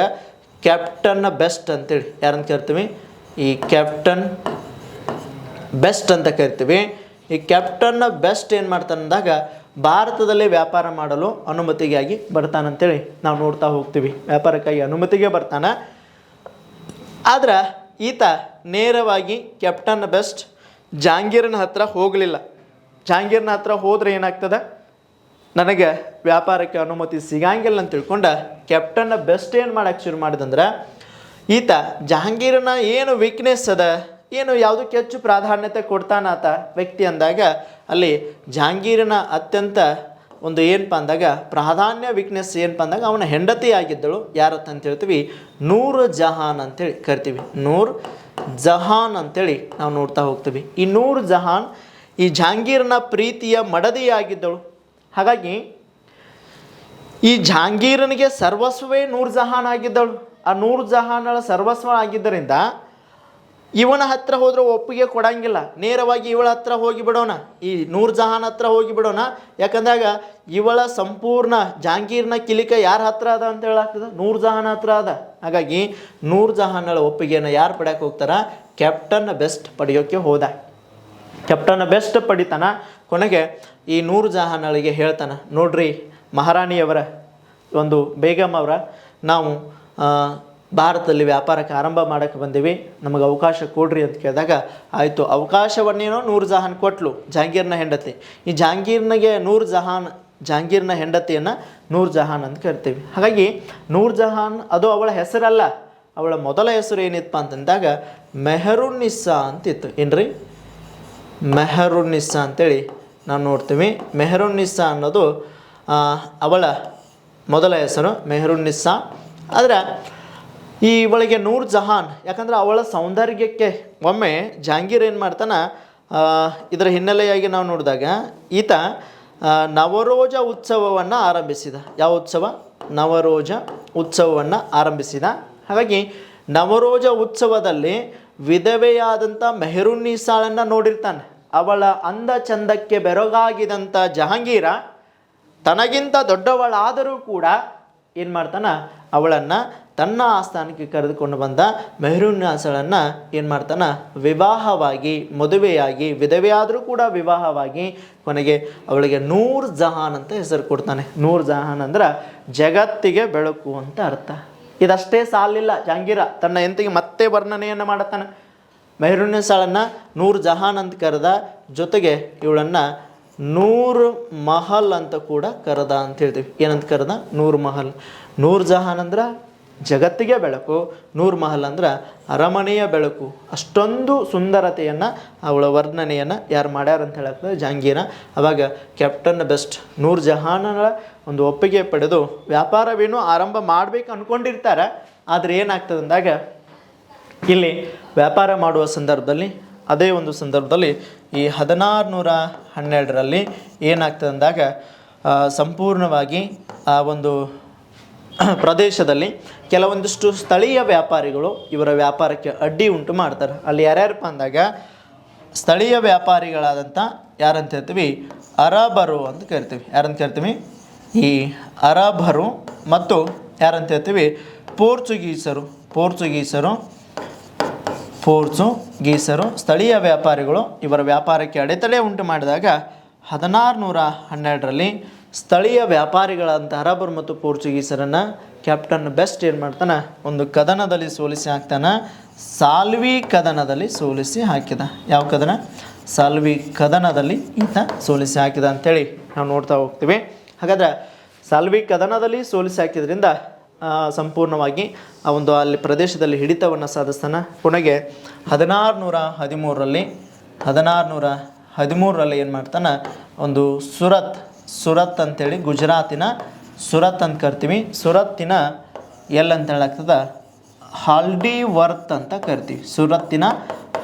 ಕ್ಯಾಪ್ಟನ್ನ ಬೆಸ್ಟ್ ಅಂತೇಳಿ ಯಾರನ್ನು ಕರಿತೀವಿ? ಈ ಕ್ಯಾಪ್ಟನ್ ಬೆಸ್ಟ್ ಅಂತ ಕರಿತೀವಿ. ಈ ಕ್ಯಾಪ್ಟನ್ನ ಬೆಸ್ಟ್ ಏನು ಮಾಡ್ತಾನಂದಾಗ ಭಾರತದಲ್ಲಿ ವ್ಯಾಪಾರ ಮಾಡಲು ಅನುಮತಿಗಾಗಿ ಬರ್ತಾನಂತೇಳಿ ನಾವು ನೋಡ್ತಾ ಹೋಗ್ತೀವಿ. ವ್ಯಾಪಾರಕ್ಕಾಗಿ ಅನುಮತಿಗೆ ಬರ್ತಾನೆ. ಆದ್ರೆ ಈತ ನೇರವಾಗಿ ಕ್ಯಾಪ್ಟನ್ ಬೆಸ್ಟ್, ಜಹಾಂಗೀರನ ಹತ್ರ ಹೋಗಲಿಲ್ಲ. ಜಹಾಂಗೀರ್ನ ಹತ್ರ ಹೋದ್ರೆ ಏನಾಗ್ತದೆ? ನನಗೆ ವ್ಯಾಪಾರಕ್ಕೆ ಅನುಮತಿ ಸಿಗಂಗಿಲ್ಲ ಅಂತ ತಿಳ್ಕೊಂಡ ಕ್ಯಾಪ್ಟನ್ನ ಬೆಸ್ಟ್ ಏನು ಮಾಡೋಕ್ಕೆ ಶುರು ಮಾಡಿದಂದ್ರೆ, ಈತ ಜಹಾಂಗೀರನ ಏನು ವೀಕ್ನೆಸ್ ಅದ, ಏನು ಯಾವುದಕ್ಕೆ ಹೆಚ್ಚು ಪ್ರಾಧಾನ್ಯತೆ ಕೊಡ್ತಾನಾತ ವ್ಯಕ್ತಿ ಅಂದಾಗ, ಅಲ್ಲಿ ಜಹಾಂಗೀರನ ಅತ್ಯಂತ ಒಂದು ಏನಪ್ಪ ಅಂದಾಗ, ಪ್ರಾಧಾನ್ಯ ವೀಕ್ನೆಸ್ ಏನಪ್ಪ ಅಂದಾಗ ಅವನ ಹೆಂಡತಿ ಆಗಿದ್ದಳು. ಯಾರತ್ತ ಅಂತ ಹೇಳ್ತೀವಿ? ನೂರ್ ಜಹಾನ್ ಅಂತೇಳಿ ಕರಿತೀವಿ. ನೂರ್ ಜಹಾನ್ ಅಂತೇಳಿ ನಾವು ನೋಡ್ತಾ ಹೋಗ್ತೀವಿ. ಈ ನೂರ್ ಜಹಾನ್ ಈ ಜಹಾಂಗೀರ್ನ ಪ್ರೀತಿಯ ಮಡದಿಯಾಗಿದ್ದಳು. ಹಾಗಾಗಿ ಈ ಜಹಾಂಗೀರನಿಗೆ ಸರ್ವಸ್ವೇ ನೂರ್ ಜಹಾನ್ ಆಗಿದ್ದಳು. ಆ ನೂರ್ ಜಹಾನಳ ಸರ್ವಸ್ವ ಆಗಿದ್ದರಿಂದ ಇವನ ಹತ್ರ ಹೋದ್ರೆ ಒಪ್ಪಿಗೆ ಕೊಡಂಗಿಲ್ಲ. ನೇರವಾಗಿ ಇವಳ ಹತ್ರ ಹೋಗಿ ಬಿಡೋಣ. ಈ ನೂರ್ ಜಹಾನ್ ಹತ್ರ ಹೋಗಿ ಬಿಡೋಣ. ಯಾಕಂದಾಗ ಇವಳ ಸಂಪೂರ್ಣ ಜಹಾಂಗೀರ್ನ ಕಿಲಿಕ ಯಾರ ಹತ್ರ ಅದ ಅಂತ ಹೇಳಾಗ್ತದ? ನೂರ್ ಜಹಾನ್ ಹತ್ರ ಅದ. ಹಾಗಾಗಿ ನೂರ್ ಜಹಾನಳ ಒಪ್ಪಿಗೆಯನ್ನು ಯಾರು ಪಡ್ಯಾಕೆ ಹೋಗ್ತಾರ? ಕ್ಯಾಪ್ಟನ್ ಬೆಸ್ಟ್ ಪಡೆಯೋಕ್ಕೆ ಹೋದ. ಕ್ಯಾಪ್ಟನ್ ಬೆಸ್ಟ್ ಪಡಿತಾನ. ಕೊನೆಗೆ ಈ ನೂರು ಜಹಾನಳಿಗೆ ಹೇಳ್ತಾನೆ, ನೋಡ್ರಿ ಮಹಾರಾಣಿಯವರ, ಒಂದು ಬೇಗಮ್ ಅವರ, ನಾವು ಭಾರತದಲ್ಲಿ ವ್ಯಾಪಾರಕ್ಕೆ ಆರಂಭ ಮಾಡೋಕ್ಕೆ ಬಂದೀವಿ. ನಮಗೆ ಅವಕಾಶ ಕೊಡ್ರಿ ಅಂತ ಕೇಳಿದಾಗ, ಆಯಿತು, ಅವಕಾಶವನ್ನೇನೋ ನೂರು ಜಹಾನ್ ಕೊಟ್ಲು, ಜಹಾಂಗೀರ್ನ ಹೆಂಡತಿ. ಈ ಜಹಾಂಗೀರ್ನಿಗೆ ನೂರ್ ಜಹಾನ್, ಜಹಾಂಗೀರ್ನ ಹೆಂಡತಿಯನ್ನು ನೂರ್ ಜಹಾನ್ ಅಂತ ಕರಿತೀವಿ. ಹಾಗಾಗಿ, ನೂರ್ ಜಹಾನ್ ಅದು ಅವಳ ಹೆಸರಲ್ಲ, ಅವಳ ಮೊದಲ ಹೆಸರು ಏನಿತ್ತಪ್ಪ ಅಂತಂದಾಗ ಮೆಹರುನ್ನಿಸ್ಸಾ ಅಂತಿತ್ತು. ಏನ್ರಿ? ಮೆಹರುನ್ನಿಸ್ಸಾ ಅಂತೇಳಿ ನಾವು ನೋಡ್ತೀವಿ ಮೆಹರುನ್ನಿಸ್ಸಾ ಅನ್ನೋದು ಅವಳ ಮೊದಲ ಹೆಸರು ಮೆಹರುನ್ನಿಸ್ಸಾ. ಆದರೆ ಈ ಇವಳಿಗೆ ನೂರ್ ಜಹಾನ್, ಯಾಕಂದ್ರೆ ಅವಳ ಸೌಂದರ್ಯಕ್ಕೆ ಒಮ್ಮೆ ಜಹಾಂಗೀರ್ ಏನು ಮಾಡ್ತಾನೆ ಇದರ ಹಿನ್ನೆಲೆಯಾಗಿ ನಾವು ನೋಡಿದಾಗ, ಈತ ನವರೋಜ ಉತ್ಸವವನ್ನು ಆರಂಭಿಸಿದ. ಯಾವ ಉತ್ಸವ? ನವರೋಜ ಉತ್ಸವವನ್ನು ಆರಂಭಿಸಿದ. ಹಾಗಾಗಿ ನವರೋಜ ಉತ್ಸವದಲ್ಲಿ ವಿಧವೆಯಾದಂಥ ಮೆಹರುನ್ನೀಸಾಳನ್ನು ನೋಡಿರ್ತಾನೆ. ಅವಳ ಅಂದ ಚಂದಕ್ಕೆ ಬೆರಗಾಗಿದಂಥ ಜಹಾಂಗೀರ ತನಗಿಂತ ದೊಡ್ಡವಳಾದರೂ ಕೂಡ ಏನು ಮಾಡ್ತಾನೆ? ಅವಳನ್ನು ತನ್ನ ಆಸ್ಥಾನಕ್ಕೆ ಕರೆದುಕೊಂಡು ಬಂದ ಮೆಹರುನ್ಯಾಸಳನ್ನು ಏನು ಮಾಡ್ತಾನೆ? ವಿವಾಹವಾಗಿ, ಮದುವೆಯಾಗಿ, ವಿಧವೆಯಾದರೂ ಕೂಡ ವಿವಾಹವಾಗಿ ಕೊನೆಗೆ ಅವಳಿಗೆ ನೂರ್ ಜಹಾನ್ ಅಂತ ಹೆಸರು ಕೊಡ್ತಾನೆ. ನೂರ್ ಜಹಾನ್ ಅಂದ್ರೆ ಜಗತ್ತಿಗೆ ಬೆಳಕು ಅಂತ ಅರ್ಥ. ಇದಷ್ಟೇ ಸಾಲಿಲ್ಲ. ಜಹಾಂಗೀರ ತನ್ನ ಎಂತಿಗೆ ಮತ್ತೆ ವರ್ಣನೆಯನ್ನು ಮಾಡುತ್ತಾನೆ. ಮೆಹರುನ್ನಿಸಾಳನ್ನು ನೂರು ಜಹಾನ್ ಅಂತ ಕರೆದ. ಜೊತೆಗೆ ಇವಳನ್ನು ನೂರು ಮಹಲ್ ಅಂತ ಕೂಡ ಕರೆದ ಅಂತ ಹೇಳ್ತೀವಿ. ಏನಂತ ಕರೆದ? ನೂರು ಮಹಲ್. ನೂರು ಜಹಾನ್ ಅಂದ್ರೆ ಜಗತ್ತಿಗೆ ಬೆಳಕು, ನೂರ್ ಮಹಲ್ ಅಂದ್ರೆ ಅರಮನೆಯ ಬೆಳಕು. ಅಷ್ಟೊಂದು ಸುಂದರತೆಯನ್ನು ಅವಳ ವರ್ಣನೆಯನ್ನು ಯಾರು ಮಾಡ್ಯಾರ ಅಂತ ಹೇಳಕ್ಕೆ ಜಹಾಂಗೀರ. ಅವಾಗ ಕ್ಯಾಪ್ಟನ್ ಬೆಸ್ಟ್ ನೂರ್ ಜಹಾನಳ ಒಂದು ಒಪ್ಪಿಗೆ ಪಡೆದು ವ್ಯಾಪಾರವೇನು ಆರಂಭ ಮಾಡ್ಬೇಕು ಅಂದ್ಕೊಂಡಿರ್ತಾರೆ ಆದರೆ ಏನಾಗ್ತದೆ ಅಂದಾಗ ಇಲ್ಲಿ ವ್ಯಾಪಾರ ಮಾಡುವ ಸಂದರ್ಭದಲ್ಲಿ, ಅದೇ ಒಂದು ಸಂದರ್ಭದಲ್ಲಿ ಈ ಹದಿನಾರು ನೂರ ಹನ್ನೆರಡರಲ್ಲಿ ಏನಾಗ್ತದೆ ಅಂದಾಗ ಸಂಪೂರ್ಣವಾಗಿ ಆ ಒಂದು ಪ್ರದೇಶದಲ್ಲಿ ಕೆಲವೊಂದಿಷ್ಟು ಸ್ಥಳೀಯ ವ್ಯಾಪಾರಿಗಳು ಇವರ ವ್ಯಾಪಾರಕ್ಕೆ ಅಡ್ಡಿ ಉಂಟು ಮಾಡ್ತಾರೆ. ಅಲ್ಲಿ ಯಾರ್ಯಾರಪ್ಪ ಅಂದಾಗ, ಸ್ಥಳೀಯ ವ್ಯಾಪಾರಿಗಳಾದಂಥ ಯಾರಂತ ಹೇಳ್ತೀವಿ? ಅರಬರು ಅಂತ ಕರಿತೀವಿ. ಯಾರಂತ ಕರಿತೀವಿ? ಈ ಅರಬರು ಮತ್ತು ಯಾರಂತ ಹೇಳ್ತೀವಿ? ಪೋರ್ಚುಗೀಸರು. ಪೋರ್ಚುಗೀಸರು ಪೋರ್ಚುಗೀಸರು, ಸ್ಥಳೀಯ ವ್ಯಾಪಾರಿಗಳು ಇವರ ವ್ಯಾಪಾರಕ್ಕೆ ಅಡೆತಡೆ ಉಂಟು ಮಾಡಿದಾಗ ಹದಿನಾರು ನೂರ ಹನ್ನೆರಡರಲ್ಲಿ ಸ್ಥಳೀಯ ವ್ಯಾಪಾರಿಗಳಂತ ಅರಬರು ಮತ್ತು ಪೋರ್ಚುಗೀಸರನ್ನು ಕ್ಯಾಪ್ಟನ್ ಬೆಸ್ಟ್ ಏನು ಮಾಡ್ತಾನೆ? ಒಂದು ಕದನದಲ್ಲಿ ಸೋಲಿಸಿ ಹಾಕ್ತಾನೆ. ಸಾಲ್ವಿ ಕದನದಲ್ಲಿ ಸೋಲಿಸಿ ಹಾಕಿದ. ಯಾವ ಕದನ? ಸಾಲ್ವಿ ಕದನದಲ್ಲಿ ಈತ ಸೋಲಿಸಿ ಹಾಕಿದ ಅಂಥೇಳಿ ನಾವು ನೋಡ್ತಾ ಹೋಗ್ತೀವಿ. ಹಾಗಾದ್ರೆ ಸಾಲ್ವಿ ಕದನದಲ್ಲಿ ಸೋಲಿಸಿ ಹಾಕಿದ್ರಿಂದ ಸಂಪೂರ್ಣವಾಗಿ ಆ ಒಂದು ಅಲ್ಲಿ ಪ್ರದೇಶದಲ್ಲಿ ಹಿಡಿತವನ್ನು ಸಾಧಿಸ್ತಾನೆ. ಕೊನೆಗೆ ಹದಿನಾರು ನೂರ ಹದಿಮೂರರಲ್ಲಿ ಹದಿನಾರು ನೂರ ಹದಿಮೂರರಲ್ಲಿ ಏನು ಮಾಡ್ತಾನೆ? ಒಂದು ಸುರತ್ ಸುರತ್ ಅಂಥೇಳಿ ಗುಜರಾತಿನ ಸುರತ್ ಅಂತ ಕರಿತೀವಿ. ಸುರತ್ತಿನ ಎಲ್ಲಂತ ಅಂತ ಹೇಳಾಗ್ತದ? ಹಾಲ್ಡಿ ವರ್ತ್ ಅಂತ ಕರಿತೀವಿ. ಸುರತ್ತಿನ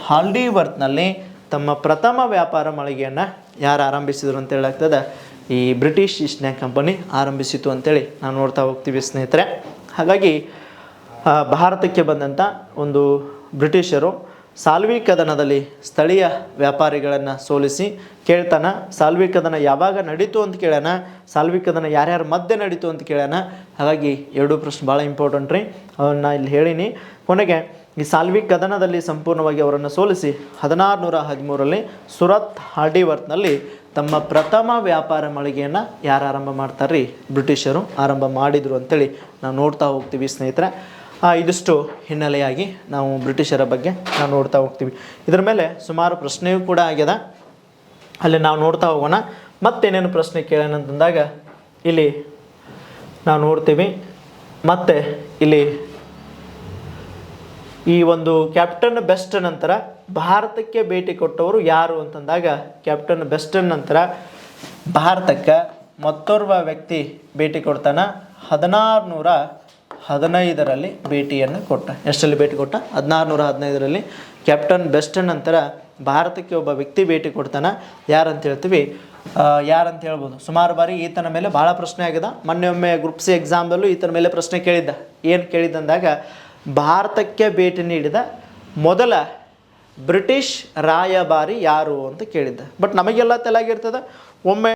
ಹಾಲ್ಡಿ ವರ್ತ್ನಲ್ಲಿ ತಮ್ಮ ಪ್ರಥಮ ವ್ಯಾಪಾರ ಮಳಿಗೆಯನ್ನು ಯಾರು ಆರಂಭಿಸಿದ್ರು ಅಂತ ಹೇಳಾಗ್ತದೆ? ಈ ಬ್ರಿಟಿಷ್ ಈಸ್ಟ್ ಕಂಪನಿ ಆರಂಭಿಸಿತು ಅಂತೇಳಿ ನಾವು ನೋಡ್ತಾ ಹೋಗ್ತೀವಿ ಸ್ನೇಹಿತರೆ. ಹಾಗಾಗಿ ಭಾರತಕ್ಕೆ ಬಂದಂಥ ಒಂದು ಬ್ರಿಟಿಷರು ಸಾಲ್ವಿ ಕದನದಲ್ಲಿ ಸ್ಥಳೀಯ ವ್ಯಾಪಾರಿಗಳನ್ನು ಸೋಲಿಸಿ ಕೇಳ್ತಾನ, ಸಾಲ್ವಿ ಕದನ ಯಾವಾಗ ನಡೀತು ಅಂತ ಕೇಳ್ಯಾನ? ಸಾಲ್ವಿ ಕದನ ಯಾರ್ಯಾರ ಮಧ್ಯೆ ನಡೀತು ಅಂತ ಕೇಳ್ಯಾನ? ಹಾಗಾಗಿ ಎರಡು ಪ್ರಶ್ನೆ ಭಾಳ ಇಂಪಾರ್ಟೆಂಟ್ ರೀ. ಅವನ್ನ ಇಲ್ಲಿ ಹೇಳೀನಿ. ಕೊನೆಗೆ, ಈ ಸಾಲ್ವಿ ಕದನದಲ್ಲಿ ಸಂಪೂರ್ಣವಾಗಿ ಅವರನ್ನು ಸೋಲಿಸಿ ಹದಿನಾರು ನೂರ ಹದಿಮೂರರಲ್ಲಿ ಸುರತ್ ಹಾರ್ಡಿವರ್ತ್ನಲ್ಲಿ ತಮ್ಮ ಪ್ರಥಮ ವ್ಯಾಪಾರ ಮಳಿಗೆಯನ್ನು ಯಾರು ಆರಂಭ ಮಾಡ್ತಾರೆ ಬ್ರಿಟಿಷರು. ಆರಂಭ ಮಾಡಿದರು ಅಂತೇಳಿ ನಾವು ನೋಡ್ತಾ ಹೋಗ್ತೀವಿ ಸ್ನೇಹಿತರೆ. ಇದಿಷ್ಟು ಹಿನ್ನೆಲೆಯಾಗಿ ನಾವು ಬ್ರಿಟಿಷರ ಬಗ್ಗೆ ನಾವು ನೋಡ್ತಾ ಹೋಗ್ತೀವಿ. ಇದರ ಮೇಲೆ ಸುಮಾರು ಪ್ರಶ್ನೆಯೂ ಕೂಡ ಆಗ್ಯದ. ಅಲ್ಲಿ ನಾವು ನೋಡ್ತಾ ಹೋಗೋಣ. ಮತ್ತೇನೇನು ಪ್ರಶ್ನೆ ಕೇಳೋಣ ಅಂತಂದಾಗ, ಇಲ್ಲಿ ನಾವು ನೋಡ್ತೀವಿ. ಮತ್ತು ಇಲ್ಲಿ ಈ ಒಂದು ಕ್ಯಾಪ್ಟನ್ ಬೆಸ್ಟ್ ನಂತರ ಭಾರತಕ್ಕೆ ಭೇಟಿ ಕೊಟ್ಟವರು ಯಾರು ಅಂತಂದಾಗ, ಕ್ಯಾಪ್ಟನ್ ಬೆಸ್ಟ್ ನಂತರ ಭಾರತಕ್ಕೆ ಮತ್ತೋರ್ವ ವ್ಯಕ್ತಿ ಭೇಟಿ ಕೊಡ್ತಾನೆ. ಹದಿನಾರು ನೂರ ಹದಿನೈದರಲ್ಲಿ ಭೇಟಿಯನ್ನು ಕೊಟ್ಟ. ಎಷ್ಟರಲ್ಲಿ ಭೇಟಿ ಕೊಟ್ಟ? ಹದಿನಾರು ನೂರ ಹದಿನೈದರಲ್ಲಿ ಕ್ಯಾಪ್ಟನ್ ಬೆಸ್ಟನ್ ನಂತರ ಭಾರತಕ್ಕೆ ಒಬ್ಬ ವ್ಯಕ್ತಿ ಭೇಟಿ ಕೊಡ್ತಾನೆ. ಯಾರಂತ ಹೇಳ್ತೀವಿ ಯಾರಂತ ಹೇಳ್ಬೋದು ಸುಮಾರು ಬಾರಿ ಈತನ ಮೇಲೆ ಭಾಳ ಪ್ರಶ್ನೆ ಆಗಿದೆ. ಮೊನ್ನೆ ಒಮ್ಮೆ ಗ್ರೂಪ್ ಸಿ ಎಕ್ಸಾಮ್ದಲ್ಲೂ ಈತನ ಮೇಲೆ ಪ್ರಶ್ನೆ ಕೇಳಿದ್ದ. ಏನು ಕೇಳಿದ್ದಂದಾಗ, ಭಾರತಕ್ಕೆ ಭೇಟಿ ನೀಡಿದ ಮೊದಲ ಬ್ರಿಟಿಷ್ ರಾಯಭಾರಿ ಯಾರು ಅಂತ ಕೇಳಿದ್ದ. ಬಟ್ ನಮಗೆಲ್ಲ ತಲೆಯಾಗಿರ್ತದೆ. ಒಮ್ಮೆ